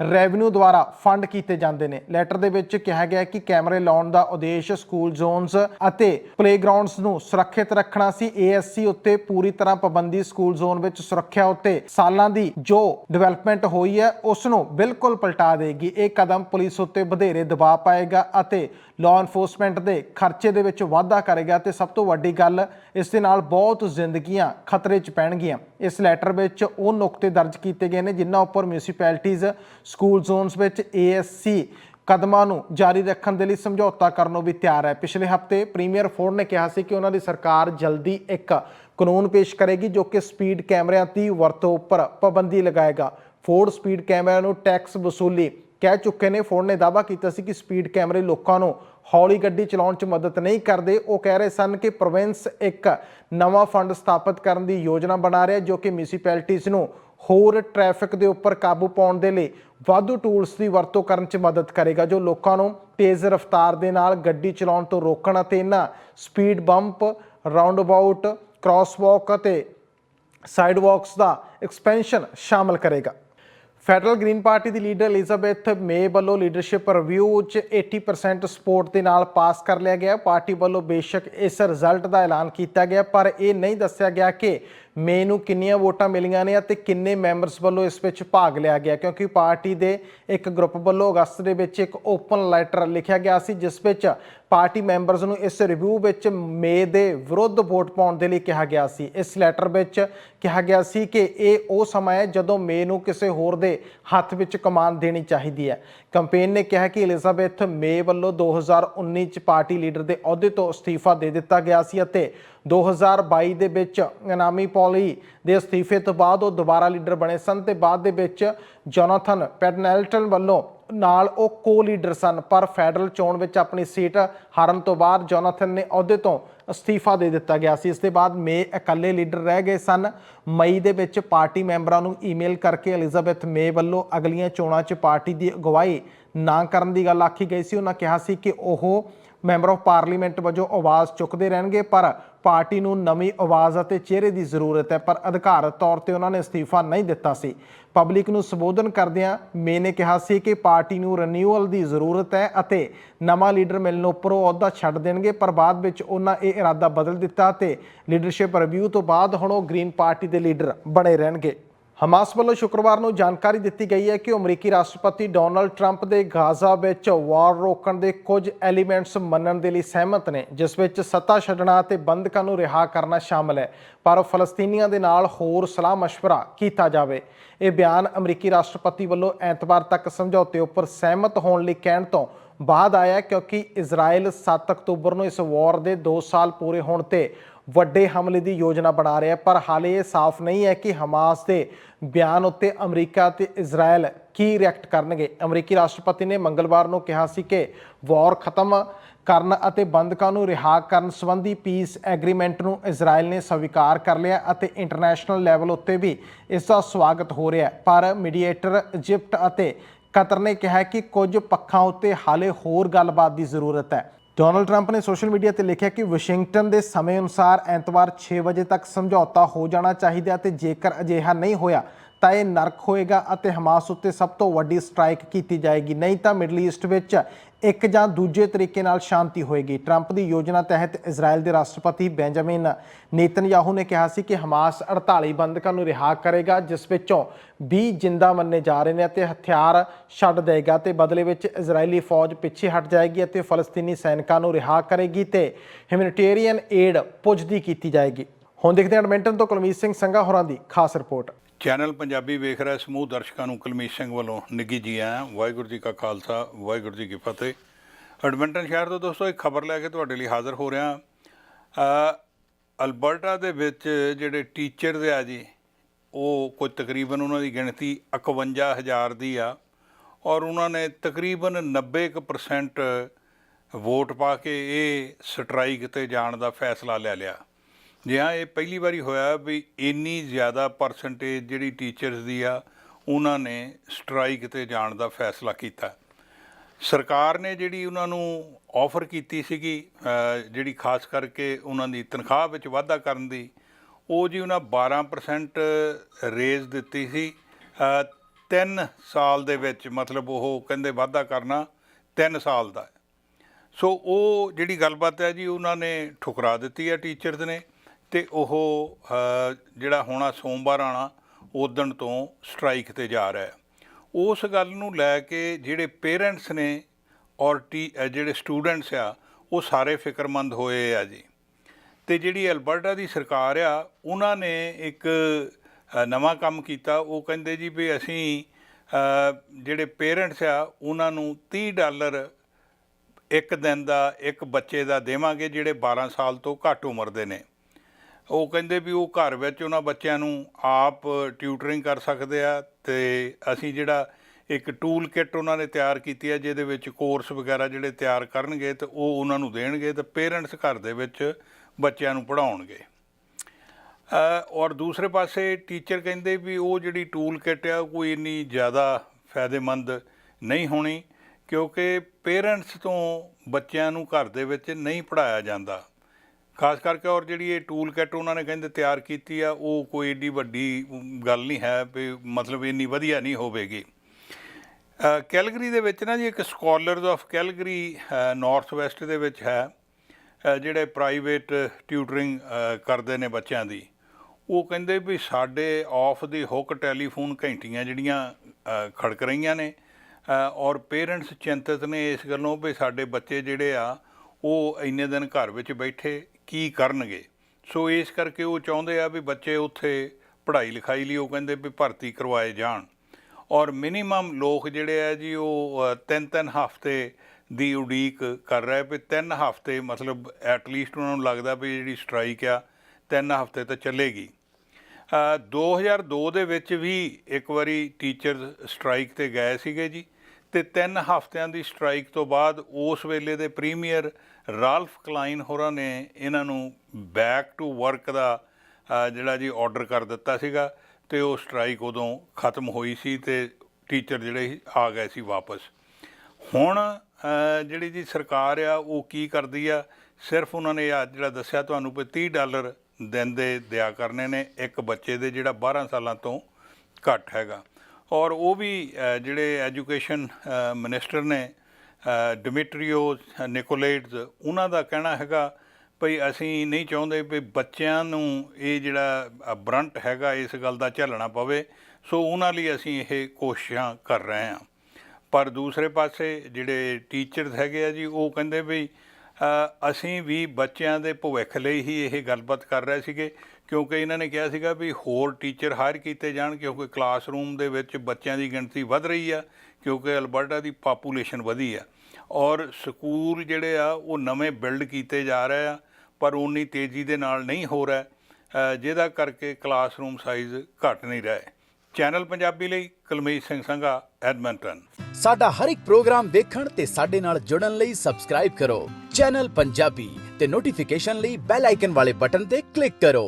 ਰੈਵਨਿਊ ਦੁਆਰਾ ਫੰਡ ਕੀਤੇ ਜਾਂਦੇ ਨੇ। ਲੈਟਰ ਦੇ ਵਿੱਚ ਕਿਹਾ ਗਿਆ ਕਿ ਕੈਮਰੇ ਲਾਉਣ ਦਾ ਉਦੇਸ਼ ਸਕੂਲ ਜ਼ੋਨਸ ਅਤੇ ਪਲੇਗਰਾਉਂਡਸ ਨੂੰ ਸੁਰੱਖਿਅਤ ਰੱਖਣਾ ਸੀ। ਏਐਸਸੀ ਉੱਤੇ ਪੂਰੀ ਤਰ੍ਹਾਂ ਪਾਬੰਦੀ ਸਕੂਲ ਜ਼ੋਨ ਵਿੱਚ ਸੁਰੱਖਿਆ ਉੱਤੇ ਸਾਲਾਂ ਦੀ ਜੋ ਡਿਵੈਲਪਮੈਂਟ ਹੋਈ ਹੈ, ਉਸ ਨੂੰ ਬਿਲਕੁਲ ਪਲਟਾ ਦੇਗੀ। ਇਹ ਕਦਮ ਪੁਲਿਸ ਉੱਤੇ ਵਧੇਰੇ ਦਬਾਅ ਪਾਏਗਾ ਅਤੇ ਲਾਅ ਇਨਫੋਰਸਮੈਂਟ ਦੇ ਖਰਚੇ ਦੇ ਵਿੱਚ ਵਾਧਾ ਕਰੇਗਾ ਤੇ ਸਭ ਤੋਂ ਵੱਡੀ ਗੱਲ ਇਸ ਦੇ ਨਾਲ ਬਹੁਤ ਜ਼ਿੰਦਗੀਆਂ ਖਤਰੇ 'ਚ ਪੈਣਗੀਆਂ। ਇਸ ਲੈਟਰ ਵਿੱਚ ਉਹ ਨੁਕਤੇ ਦਰਜ ਕੀਤੇ ਗਏ ਨੇ ਜਿਨ੍ਹਾਂ ਉੱਪਰ ਮਿਊਨਿਸਪੈਲਿਟੀਜ਼ ਸਕੂਲ ਜ਼ੋਨਸ ਵਿੱਚ ਏਐਸਸੀ ਕਦਮਾਂ ਨੂੰ ਜਾਰੀ ਰੱਖਣ ਦੇ ਲਈ ਸਮਝੌਤਾ ਕਰਨ ਨੂੰ ਵੀ ਤਿਆਰ ਹੈ। ਪਿਛਲੇ ਹਫ਼ਤੇ ਪ੍ਰੀਮੀਅਰ ਫੋਰਡ ਨੇ ਕਿਹਾ ਸੀ ਕਿ ਉਹਨਾਂ ਦੀ ਸਰਕਾਰ ਜਲਦੀ ਇੱਕ ਕਾਨੂੰਨ ਪੇਸ਼ ਕਰੇਗੀ ਜੋ ਕਿ ਸਪੀਡ ਕੈਮਰਿਆਂ ਦੀ ਵਰਤੋਂ ਉੱਪਰ ਪਾਬੰਦੀ ਲਗਾਏਗਾ। ਫੋਰਡ ਸਪੀਡ ਕੈਮਰਿਆਂ ਨੂੰ ਟੈਕਸ ਵਸੂਲੀ ਕਹਿ ਚੁੱਕੇ ਨੇ। ਫੋਰਡ ਨੇ ਦਾਅਵਾ ਕੀਤਾ ਸੀ ਕਿ ਸਪੀਡ ਕੈਮਰੇ ਲੋਕਾਂ ਨੂੰ ਹੌਲੀ ਗੱਡੀ ਚਲਾਉਣ 'ਚ ਮਦਦ ਨਹੀਂ ਕਰਦੇ। ਉਹ ਕਹਿ ਰਹੇ ਸਨ ਕਿ ਪ੍ਰੋਵਿੰਸ ਇੱਕ ਨਵਾਂ ਫੰਡ ਸਥਾਪਿਤ ਕਰਨ ਦੀ ਯੋਜਨਾ ਬਣਾ ਰਿਹਾ ਜੋ ਕਿ ਮਿਊਨਿਸਪੈਲਿਟੀਜ਼ ਨੂੰ ਹੋਰ ਟ੍ਰੈਫਿਕ ਦੇ ਉੱਪਰ ਕਾਬੂ ਪਾਉਣ ਦੇ ਲਈ ਵਾਧੂ ਟੂਲਸ ਦੀ ਵਰਤੋਂ ਕਰਨ 'ਚ ਮਦਦ ਕਰੇਗਾ, ਜੋ ਲੋਕਾਂ ਨੂੰ ਤੇਜ਼ ਰਫ਼ਤਾਰ ਦੇ ਨਾਲ ਗੱਡੀ ਚਲਾਉਣ ਤੋਂ ਰੋਕਣ ਅਤੇ ਇਹਨਾਂ speed bump roundabout crosswalk ਅਤੇ ਸਾਈਡਵਾਕਸ ਦਾ ਐਕਸਪੈਂਸ਼ਨ ਸ਼ਾਮਲ ਕਰੇਗਾ। ਫੈਡਰਲ ਗ੍ਰੀਨ ਪਾਰਟੀ ਦੀ ਲੀਡਰ ਐਲਿਜ਼ਾਬੈਥ ਮੇ ਵੱਲੋਂ ਲੀਡਰਸ਼ਿਪ ਰਿਵਿਊ 'ਚ 80% ਸਪੋਰਟ ਦੇ ਨਾਲ ਪਾਸ ਕਰ ਲਿਆ ਗਿਆ। ਪਾਰਟੀ ਵੱਲੋਂ ਬੇਸ਼ੱਕ ਇਸ ਰਿਜ਼ਲਟ ਦਾ ਐਲਾਨ ਕੀਤਾ ਗਿਆ, ਪਰ ਇਹ ਨਹੀਂ ਦੱਸਿਆ ਗਿਆ ਕਿ ਮੇ ਨੂੰ ਕਿੰਨੀਆਂ ਵੋਟਾਂ ਮਿਲੀਆਂ ਨੇ ਅਤੇ ਕਿੰਨੇ ਮੈਂਬਰਸ ਵੱਲੋਂ ਇਸ ਵਿੱਚ ਭਾਗ ਲਿਆ ਗਿਆ? ਕਿਉਂਕਿ ਪਾਰਟੀ ਦੇ ਇੱਕ ਗਰੁੱਪ ਵੱਲੋਂ ਅਗਸਤ ਦੇ ਵਿੱਚ ਇੱਕ ਓਪਨ ਲੈਟਰ ਲਿਖਿਆ ਗਿਆ ਸੀ, ਜਿਸ ਵਿੱਚ ਪਾਰਟੀ ਮੈਂਬਰਸ ਨੂੰ ਇਸ ਰਿਵਿਊ ਵਿੱਚ ਮੇ ਦੇ ਵਿਰੁੱਧ ਵੋਟ ਪਾਉਣ ਦੇ ਲਈ ਕਿਹਾ ਗਿਆ ਸੀ। ਇਸ ਲੈਟਰ ਵਿੱਚ ਕਿਹਾ ਗਿਆ ਸੀ ਕਿ ਇਹ ਉਹ ਸਮਾਂ ਹੈ ਜਦੋਂ ਮੇ ਨੂੰ ਕਿਸੇ ਹੋਰ ਦੇ ਹੱਥ ਵਿੱਚ ਕਮਾਨ ਦੇਣੀ ਚਾਹੀਦੀ ਹੈ। ਕੰਪੇਨ ਨੇ ਕਿਹਾ ਕਿ ਐਲਿਜ਼ਾਬੈਥ ਮੇ ਵੱਲੋਂ 2019 ਚ ਪਾਰਟੀ ਲੀਡਰ ਦੇ ਅਹੁਦੇ ਤੋਂ ਅਸਤੀਫਾ ਦੇ ਦਿੱਤਾ ਗਿਆ ਸੀ ਅਤੇ 2022 ਦੇ ਵਿੱਚ ਇਨਾਮੀ ਪੌਲੀ ਦੇ ਅਸਤੀਫੇ ਤੋਂ ਬਾਅਦ ਉਹ ਦੁਬਾਰਾ ਲੀਡਰ ਬਣੇ ਸਨ ਤੇ ਬਾਅਦ ਦੇ ਵਿੱਚ ਜੋਨਾਥਨ ਪੈਡਨੈਲਟਨ ਵੱਲੋਂ ਨਾਲ ਉਹ ਕੋ ਲੀਡਰ ਸਨ, ਪਰ ਫੈਡਰਲ ਚੋਣ ਵਿੱਚ ਆਪਣੀ ਸੀਟ ਹਾਰਨ ਤੋਂ ਬਾਅਦ ਜੋਨਾਥਨ ਨੇ ਅਹੁਦੇ ਤੋਂ ਅਸਤੀਫਾ ਦੇ ਦਿੱਤਾ ਗਿਆ ਸੀ। ਇਸ ਦੇ ਬਾਅਦ ਮੇ ਇਕੱਲੇ ਲੀਡਰ ਰਹਿ ਗਏ ਸਨ। ਮਈ ਦੇ ਵਿੱਚ ਪਾਰਟੀ ਮੈਂਬਰਾਂ ਨੂੰ ਈਮੇਲ ਕਰਕੇ ਐਲਿਜ਼ਾਬੈਥ ਮੇ ਵੱਲੋਂ ਅਗਲੀਆਂ ਚੋਣਾਂ 'ਚ ਪਾਰਟੀ ਦੀ ਅਗਵਾਈ ਨਾ ਕਰਨ ਦੀ ਗੱਲ ਆਖੀ ਗਈ ਸੀ। ਉਹਨਾਂ ਕਿਹਾ ਸੀ ਕਿ ਉਹ ਮੈਂਬਰ ਆਫ ਪਾਰਲੀਮੈਂਟ ਵਜੋਂ ਆਵਾਜ਼ ਚੁੱਕਦੇ ਰਹਿਣਗੇ, ਪਰ ਪਾਰਟੀ ਨੂੰ ਨਵੀਂ ਆਵਾਜ਼ ਅਤੇ ਚਿਹਰੇ ਦੀ ਜ਼ਰੂਰਤ ਹੈ, ਪਰ ਅਧਿਕਾਰਤ ਤੌਰ ਤੇ ਉਹਨਾਂ ਨੇ ਅਸਤੀਫਾ ਨਹੀਂ ਦਿੱਤਾ ਸੀ। ਪਬਲਿਕ ਨੂੰ ਸੰਬੋਧਨ ਕਰਦਿਆਂ ਮੇ ਨੇ ਕਿਹਾ ਸੀ ਕਿ ਪਾਰਟੀ ਨੂੰ ਰੀਨਿਊਅਲ ਦੀ ਜ਼ਰੂਰਤ ਹੈ ਅਤੇ ਨਵਾਂ ਲੀਡਰ ਮਿਲਣ ਉੱਪਰ ਉਹ ਅਹੁਦਾ ਛੱਡ ਦੇਣਗੇ, ਪਰ ਬਾਅਦ ਵਿੱਚ ਉਹਨਾਂ ਇਹ ਇਰਾਦਾ ਬਦਲ ਦਿੱਤਾ ਤੇ ਲੀਡਰਸ਼ਿਪ ਰਿਵਿਊ ਤੋਂ ਬਾਅਦ ਹੁਣ ਉਹ ਗ੍ਰੀਨ ਪਾਰਟੀ ਦੇ ਲੀਡਰ ਬਣੇ ਰਹਿਣਗੇ। ਹਮਾਸ ਵੱਲੋਂ ਸ਼ੁੱਕਰਵਾਰ ਨੂੰ ਜਾਣਕਾਰੀ ਦਿੱਤੀ ਗਈ ਹੈ ਕਿ ਅਮਰੀਕੀ ਰਾਸ਼ਟਰਪਤੀ ਡੋਨਲਡ ਟਰੰਪ ਦੇ ਗਾਜ਼ਾ ਵਿੱਚ ਵਾਰ ਰੋਕਣ ਦੇ ਕੁਝ ਐਲੀਮੈਂਟਸ ਮੰਨਣ ਦੇ ਲਈ ਸਹਿਮਤ ਨੇ, ਜਿਸ ਵਿੱਚ ਸੱਤਾ ਛੱਡਣਾ ਅਤੇ ਬੰਦਕਾਂ ਨੂੰ ਰਿਹਾ ਕਰਨਾ ਸ਼ਾਮਲ ਹੈ। ਪਰ ਫਲਸਤੀਨੀਆਂ ਦੇ ਨਾਲ ਹੋਰ ਸਲਾਹ مشਵਰਾ ਕੀਤਾ ਜਾਵੇ। ਇਹ ਬਿਆਨ ਅਮਰੀਕੀ ਰਾਸ਼ਟਰਪਤੀ ਵੱਲੋਂ ਐਤਵਾਰ ਤੱਕ ਸਮਝੌਤੇ ਉੱਪਰ ਸਹਿਮਤ ਹੋਣ ਲਈ ਕਹਿਣ ਤੋਂ ਬਾਅਦ ਆਇਆ ਕਿਉਂਕਿ ਇਜ਼ਰਾਈਲ 7 ਅਕਤੂਬਰ ਨੂੰ ਇਸ ਵਾਰ ਦੇ 2 ਸਾਲ ਪੂਰੇ ਹੋਣ ਤੇ ਵੱਡੇ ਹਮਲੇ ਦੀ ਯੋਜਨਾ ਬਣਾ ਰਿਹਾ ਪਰ ਹਾਲੇ ਇਹ ਸਾਫ਼ ਨਹੀਂ ਹੈ ਕਿ ਹਮਾਸ ਦੇ ਬਿਆਨ ਉੱਤੇ ਅਮਰੀਕਾ ਤੇ ਇਜ਼ਰਾਈਲ ਕੀ ਰਿਐਕਟ ਕਰਨਗੇ। ਅਮਰੀਕੀ ਰਾਸ਼ਟਰਪਤੀ ਨੇ ਮੰਗਲਵਾਰ ਨੂੰ ਕਿਹਾ ਸੀ ਕਿ ਵਾਰ ਖਤਮ ਕਰਨ ਅਤੇ ਬੰਦਕਾਂ ਨੂੰ ਰਿਹਾ ਕਰਨ ਸੰਬੰਧੀ ਪੀਸ ਐਗਰੀਮੈਂਟ ਨੂੰ ਇਜ਼ਰਾਈਲ ਨੇ ਸਵੀਕਾਰ ਕਰ ਲਿਆ ਅਤੇ ਇੰਟਰਨੈਸ਼ਨਲ ਲੈਵਲ ਉੱਤੇ ਵੀ ਇਸ ਦਾ ਸਵਾਗਤ ਹੋ ਰਿਹਾ ਹੈ। ਪਰ ਮੀਡੀਏਟਰ ਇਜਿਪਟ ਅਤੇ ਕਤਰ ਨੇ ਕਿਹਾ ਕਿ ਕੁਝ ਪੱਖਾਂ ਉੱਤੇ ਹਾਲੇ ਹੋਰ ਗੱਲਬਾਤ ਦੀ ਜ਼ਰੂਰਤ ਹੈ। ਡੋਨਲਡ ਟਰੰਪ ਨੇ ਸੋਸ਼ਲ ਮੀਡੀਆ ਤੇ ਲਿਖਿਆ ਕਿ ਵਾਸ਼ਿੰਗਟਨ ਦੇ ਸਮੇਂ ਅਨੁਸਾਰ ਐਤਵਾਰ 6 ਵਜੇ ਤੱਕ ਸਮਝੌਤਾ ਹੋ ਜਾਣਾ ਚਾਹੀਦਾ ਹੈ ਤੇ ਜੇਕਰ ਅਜਿਹਾ ਨਹੀਂ ਹੋਇਆ ਤਾਂ ਇਹ ਨਰਕ ਹੋਏਗਾ ਅਤੇ ਹਮਾਸ ਉੱਤੇ ਸਭ ਤੋਂ ਵੱਡੀ ਸਟ੍ਰਾਈਕ ਕੀਤੀ ਜਾਏਗੀ। ਨਹੀਂ ਤਾਂ ਮਿਡਲ ਈਸਟ ਵਿੱਚ ਇੱਕ ਜਾਂ ਦੂਜੇ ਤਰੀਕੇ ਨਾਲ ਸ਼ਾਂਤੀ ਹੋਏਗੀ। ਟਰੰਪ ਦੀ ਯੋਜਨਾ ਤਹਿਤ ਇਜ਼ਰਾਈਲ ਦੇ ਰਾਸ਼ਟਰਪਤੀ ਬੈਂਜਾਮਿਨ ਨੇਤਨਯਾਹੂ ਨੇ ਕਿਹਾ ਸੀ ਕਿ ਹਮਾਸ 48 ਬੰਦਕਾਂ ਨੂੰ ਰਿਹਾ ਕਰੇਗਾ, ਜਿਸ ਵਿੱਚੋਂ 20 ਜਿੰਦਾ ਮੰਨੇ ਜਾ ਰਹੇ ਨੇ ਅਤੇ ਹਥਿਆਰ ਛੱਡ ਦੇਗਾ ਤੇ ਬਦਲੇ ਵਿੱਚ ਇਜ਼ਰਾਈਲੀ ਫੌਜ ਪਿੱਛੇ ਹਟ ਜਾਏਗੀ ਅਤੇ ਫਲਸਤੀਨੀ ਸੈਨਿਕਾਂ ਨੂੰ ਰਿਹਾ ਕਰੇਗੀ ਤੇ ਹਿਊਮੈਨਿਟੇਰੀਅਨ ਏਡ ਪੁੱਜਦੀ ਕੀਤੀ ਜਾਏਗੀ। ਹੁਣ ਦੇਖਦੇ ਹਾਂ ਐਡਮਿੰਟਨ ਤੋਂ ਕੁਲਮੀਤ ਸਿੰਘ ਸੰਘਾ ਹੋਰਾਂ ਦੀ ਖਾਸ ਰਿਪੋਰਟ। ਚੈਨਲ ਪੰਜਾਬੀ ਵੇਖ ਰਿਹਾ ਸਮੂਹ ਦਰਸ਼ਕਾਂ ਨੂੰ ਕੁਲਮੀਤ ਸਿੰਘ ਵੱਲੋਂ ਨਿੱਘੀ ਜੀ ਆਇਆਂ। ਵਾਹਿਗੁਰੂ ਜੀ ਕਾ ਖਾਲਸਾ, ਵਾਹਿਗੁਰੂ ਜੀ ਕੀ ਫਤਿਹ। ਐਡਮਿੰਟਨ ਸ਼ਹਿਰ ਤੋਂ ਦੋਸਤੋ, ਇੱਕ ਖਬਰ ਲੈ ਕੇ ਤੁਹਾਡੇ ਲਈ ਹਾਜ਼ਰ ਹੋ ਰਿਹਾ। ਅਲਬਰਟਾ ਦੇ ਵਿੱਚ ਜਿਹੜੇ ਟੀਚਰ ਆ ਜੀ, ਉਹ ਕੋਈ ਤਕਰੀਬਨ ਉਹਨਾਂ ਦੀ ਗਿਣਤੀ 51000 ਦੀ ਆ ਔਰ ਉਹਨਾਂ ਨੇ ਤਕਰੀਬਨ 90% ਵੋਟ ਪਾ ਕੇ ਇਹ ਸਟ੍ਰਾਈਕ ਤੇ ਜਾਣ ਦਾ ਫੈਸਲਾ ਲੈ ਲਿਆ। ਜੀ ਹਾਂ, ਇਹ ਪਹਿਲੀ ਵਾਰੀ ਹੋਇਆ ਵੀ ਇੰਨੀ ਜ਼ਿਆਦਾ ਪਰਸੈਂਟੇਜ ਜਿਹੜੀ ਟੀਚਰਸ ਦੀ ਆ, ਉਹਨਾਂ ਨੇ ਸਟ੍ਰਾਈਕ ਤੇ ਜਾਣ ਦਾ ਫੈਸਲਾ ਕੀਤਾ। ਸਰਕਾਰ ਨੇ ਜਿਹੜੀ ਉਹਨਾਂ ਨੂੰ ਆਫਰ ਕੀਤੀ ਸੀਗੀ ਜਿਹੜੀ ਖਾਸ ਕਰਕੇ ਉਹਨਾਂ ਦੀ ਤਨਖਾਹ ਵਿੱਚ ਵਾਧਾ ਕਰਨ ਦੀ, ਉਹ ਜੀ ਉਹਨਾਂ 12% ਰੇਜ਼ ਦਿੱਤੀ ਸੀ। 3 ਸਾਲ ਦੇ ਵਿੱਚ ਮਤਲਬ ਉਹ ਕਹਿੰਦੇ ਵਾਧਾ ਕਰਨਾ 3 ਸਾਲ ਦਾ ਸੋ ਉਹ ਜਿਹੜੀ ਗੱਲਬਾਤ ਹੈ ਜੀ, ਉਹਨਾਂ ਨੇ ਠੁਕਰਾ ਦਿੱਤੀ ਹੈ ਟੀਚਰਸ ਨੇ। ਤੇ ਉਹ ਜਿਹੜਾ ਹੋਣਾ ਸੋਮਵਾਰ ਆਣਾ ਉਦਣ ਤੋਂ ਸਟ੍ਰਾਈਕ ਤੇ ਜਾ ਰਿਹਾ ਹੈ। ਉਸ ਗੱਲ ਨੂੰ ਲੈ ਕੇ ਜਿਹੜੇ ਪੇਰੈਂਟਸ ਨੇ ਔਰ ਟੀ ਜਿਹੜੇ ਸਟੂਡੈਂਟਸ ਆ, ਉਹ ਸਾਰੇ ਫਿਕਰਮੰਦ ਹੋਏ ਆ ਜੀ। ਤੇ ਜਿਹੜੀ ਅਲਬਰਟਾ ਦੀ ਸਰਕਾਰ ਆ, ਉਹਨਾਂ ਨੇ ਇੱਕ ਨਵਾਂ ਕੰਮ ਕੀਤਾ। ਉਹ ਕਹਿੰਦੇ ਜੀ ਵੀ ਅਸੀਂ ਜਿਹੜੇ ਪੇਰੈਂਟਸ ਆ, ਉਹਨਾਂ ਨੂੰ 30 ਡਾਲਰ ਇੱਕ ਦਿਨ ਦਾ, ਇੱਕ ਬੱਚੇ ਦਾ ਦੇਵਾਂਗੇ, ਜਿਹੜੇ 12 ਸਾਲ ਤੋਂ ਘੱਟ ਉਮਰ ਦੇ ਨੇ। ਉਹ ਕਹਿੰਦੇ ਵੀ ਉਹ ਘਰ ਵਿੱਚ ਉਹਨਾਂ ਬੱਚਿਆਂ ਨੂੰ ਆਪ ਟਿਊਟਰਿੰਗ ਕਰ ਸਕਦੇ ਆ ਤੇ ਅਸੀਂ ਜਿਹੜਾ ਇੱਕ ਟੂਲ ਕਿੱਟ ਉਹਨਾਂ ਨੇ ਤਿਆਰ ਕੀਤੀ ਹੈ ਜਿਹਦੇ ਵਿੱਚ ਕੋਰਸ ਵਗੈਰਾ ਜਿਹੜੇ ਤਿਆਰ ਕਰਨਗੇ ਤੇ ਉਹ ਉਹਨਾਂ ਨੂੰ ਦੇਣਗੇ ਤੇ ਪੇਰੈਂਟਸ ਘਰ ਦੇ ਵਿੱਚ ਬੱਚਿਆਂ ਨੂੰ ਪੜ੍ਹਾਉਣਗੇ। ਔਰ ਦੂਸਰੇ ਪਾਸੇ ਟੀਚਰ ਕਹਿੰਦੇ ਵੀ ਉਹ ਜਿਹੜੀ ਟੂਲ ਕਿੱਟ ਆ ਕੋਈ ਇੰਨੀ ਜ਼ਿਆਦਾ ਫਾਇਦੇਮੰਦ ਨਹੀਂ ਹੋਣੀ, ਕਿਉਂਕਿ ਪੇਰੈਂਟਸ ਤੋਂ ਬੱਚਿਆਂ ਨੂੰ ਘਰ ਦੇ ਵਿੱਚ ਨਹੀਂ ਪੜਾਇਆ ਜਾਂਦਾ। ਖਾਸ ਕਰਕੇ ਔਰ ਜਿਹੜੀ ਇਹ ਟੂਲ ਕਿੱਟ ਉਹਨਾਂ ਨੇ ਕਹਿੰਦੇ ਤਿਆਰ ਕੀਤੀ ਆ, ਉਹ ਕੋਈ ਏਡੀ ਵੱਡੀ ਗੱਲ ਨਹੀਂ ਹੈ ਵੀ ਮਤਲਬ ਇੰਨੀ ਵਧੀਆ ਨਹੀਂ ਹੋਵੇਗੀ। ਕੈਲਗਰੀ ਦੇ ਵਿੱਚ ਨਾ ਜੀ ਇੱਕ scholars of Calgary north west ਦੇ ਵਿੱਚ ਹੈ ਜਿਹੜੇ ਪ੍ਰਾਈਵੇਟ ਟਿਊਟਰਿੰਗ ਕਰਦੇ ਨੇ ਬੱਚਿਆਂ ਦੀ। ਉਹ ਕਹਿੰਦੇ ਵੀ ਸਾਡੇ ਆਫ ਦੀ ਹੁੱਕ ਟੈਲੀਫੋਨ ਘੰਟੀਆਂ ਜਿਹੜੀਆਂ ਖੜਕ ਰਹੀਆਂ ਨੇ ਔਰ ਪੇਰੈਂਟਸ ਚਿੰਤਤ ਨੇ ਇਸ ਗੱਲੋਂ ਵੀ ਸਾਡੇ ਬੱਚੇ ਜਿਹੜੇ ਆ, ਉਹ ਇੰਨੇ ਦਿਨ ਘਰ ਵਿੱਚ ਬੈਠੇ ਕੀ ਕਰਨਗੇ? ਸੋ ਇਸ ਕਰਕੇ ਉਹ ਚਾਹੁੰਦੇ ਆ ਵੀ ਬੱਚੇ ਉੱਥੇ ਪੜ੍ਹਾਈ ਲਿਖਾਈ ਲਈ ਉਹ ਕਹਿੰਦੇ ਵੀ ਭਰਤੀ ਕਰਵਾਏ ਜਾਣ। ਔਰ ਮਿਨੀਮਮ ਲੋਕ ਜਿਹੜੇ ਆ ਜੀ ਉਹ ਤਿੰਨ ਤਿੰਨ ਹਫ਼ਤੇ ਦੀ ਉਡੀਕ ਕਰ ਰਿਹਾ ਵੀ ਤਿੰਨ ਹਫ਼ਤੇ ਮਤਲਬ ਐਟ ਲੀਸਟ ਉਹਨਾਂ ਨੂੰ ਲੱਗਦਾ ਵੀ ਜਿਹੜੀ ਸਟ੍ਰਾਈਕ ਆ ਤਿੰਨ ਹਫ਼ਤੇ ਤਾਂ ਚੱਲੇਗੀ। ਅ, 2002 ਦੇ ਵਿੱਚ ਵੀ ਇੱਕ ਵਾਰੀ ਟੀਚਰ ਸਟ੍ਰਾਈਕ ਤੇ ਗਏ ਸੀਗੇ ਜੀ ਤੇ ਤਿੰਨ ਹਫ਼ਤਿਆਂ ਦੀ ਸਟ੍ਰਾਈਕ ਤੋਂ ਬਾਅਦ ਉਸ ਵੇਲੇ ਦੇ ਪ੍ਰੀਮੀਅਰ ਰਾਲਫ ਕਲਾਈਨ ਹੋਰਾਂ ਨੇ ਇਹਨਾਂ ਨੂੰ ਬੈਕ ਟੂ ਵਰਕ ਦਾ ਜਿਹੜਾ ਜੀ ਆਰਡਰ ਕਰ ਦਿੱਤਾ ਸੀਗਾ ਤੇ ਉਹ ਸਟ੍ਰਾਈਕ ਉਦੋਂ ਖਤਮ ਹੋਈ ਸੀ ਤੇ ਟੀਚਰ ਜਿਹੜੇ ਸੀ ਆ ਗਏ ਸੀ ਵਾਪਸ। ਹੁਣ ਜਿਹੜੀ ਜੀ ਸਰਕਾਰ ਆ, ਉਹ ਕੀ ਕਰਦੀ ਆ? ਸਿਰਫ ਉਹਨਾਂ ਨੇ ਆ ਜਿਹੜਾ ਦੱਸਿਆ ਤੁਹਾਨੂੰ ਵੀ 30 ਡਾਲਰ ਦਿਨ ਦੇ ਦਿਆ ਕਰਨੇ ਨੇ, ਇੱਕ ਬੱਚੇ ਦੇ ਜਿਹੜਾ 12 ਸਾਲਾਂ ਤੋਂ ਘੱਟ ਹੈਗਾ। ਔਰ ਉਹ ਵੀ ਜਿਹੜੇ ਐਜੂਕੇਸ਼ਨ ਮਿਨਿਸਟਰ ਨੇ ਡੋਮਿਟਰੀਓ ਨਿਕੋਲੇਟਸ ਉਹਨਾਂ ਦਾ ਕਹਿਣਾ ਹੈਗਾ ਭਈ ਅਸੀਂ ਨਹੀਂ ਚਾਹੁੰਦੇ ਵੀ ਬੱਚਿਆਂ ਨੂੰ ਇਹ ਜਿਹੜਾ ਬਰੰਟ ਹੈਗਾ ਇਸ ਗੱਲ ਦਾ ਝੱਲਣਾ ਪਵੇ, ਸੋ ਉਹਨਾਂ ਲਈ ਅਸੀਂ ਇਹ ਕੋਸ਼ਿਸ਼ਾਂ ਕਰ ਰਹੇ ਹਾਂ। ਪਰ ਦੂਸਰੇ ਪਾਸੇ ਜਿਹੜੇ ਟੀਚਰਸ ਹੈਗੇ ਆ ਜੀ, ਉਹ ਕਹਿੰਦੇ ਵੀ ਅਸੀਂ ਵੀ ਬੱਚਿਆਂ ਦੇ ਭਵਿੱਖ ਲਈ ਹੀ ਇਹ ਗੱਲਬਾਤ ਕਰ ਰਹੇ ਸੀਗੇ, ਕਿਉਂਕਿ ਇਹਨਾਂ ਨੇ ਕਿਹਾ ਸੀਗਾ ਵੀ ਹੋਰ ਟੀਚਰ ਹਾਇਰ ਕੀਤੇ ਜਾਣ, ਕਿਉਂਕਿ ਕਲਾਸਰੂਮ ਦੇ ਵਿੱਚ ਬੱਚਿਆਂ ਦੀ ਗਿਣਤੀ ਵੱਧ ਰਹੀ ਆ ਕਿਉਂਕਿ ਅਲਬਰਟਾ ਦੀ ਪਾਪੂਲੇਸ਼ਨ ਵਧੀ ਆ। ਔਰ ਸਕੂਲ ਜਿਹੜੇ ਆ, ਉਹ ਨਵੇਂ ਬਿਲਡ ਕੀਤੇ ਜਾ ਰਹੇ ਆ, ਪਰ ਉਨੀ ਤੇਜ਼ੀ ਦੇ ਨਾਲ ਨਹੀਂ ਹੋ ਰਿਹਾ ਜਿਹਦਾ ਕਰਕੇ ਕਲਾਸਰੂਮ ਸਾਈਜ਼ ਘਟ ਨਹੀਂ ਰਿਹਾ। ਚੈਨਲ ਪੰਜਾਬੀ ਲਈ ਕੁਲਮੀਤ ਸਿੰਘ ਸੰਘਾ, ਐਡਮੰਟਨ। ਸਾਡਾ ਹਰ ਇੱਕ ਪ੍ਰੋਗਰਾਮ ਦੇਖਣ ਤੇ ਸਾਡੇ ਨਾਲ ਜੁੜਨ ਲਈ ਸਬਸਕ੍ਰਾਈਬ ਕਰੋ। ਚੈਨਲ ਪੰਜਾਬੀ ਤੇ ਨੋਟੀਫਿਕੇਸ਼ਨ ਲਈ ਬੈਲ ਆਈਕਨ ਵਾਲੇ ਬਟਨ ਤੇ ਕਲਿੱਕ ਕਰੋ।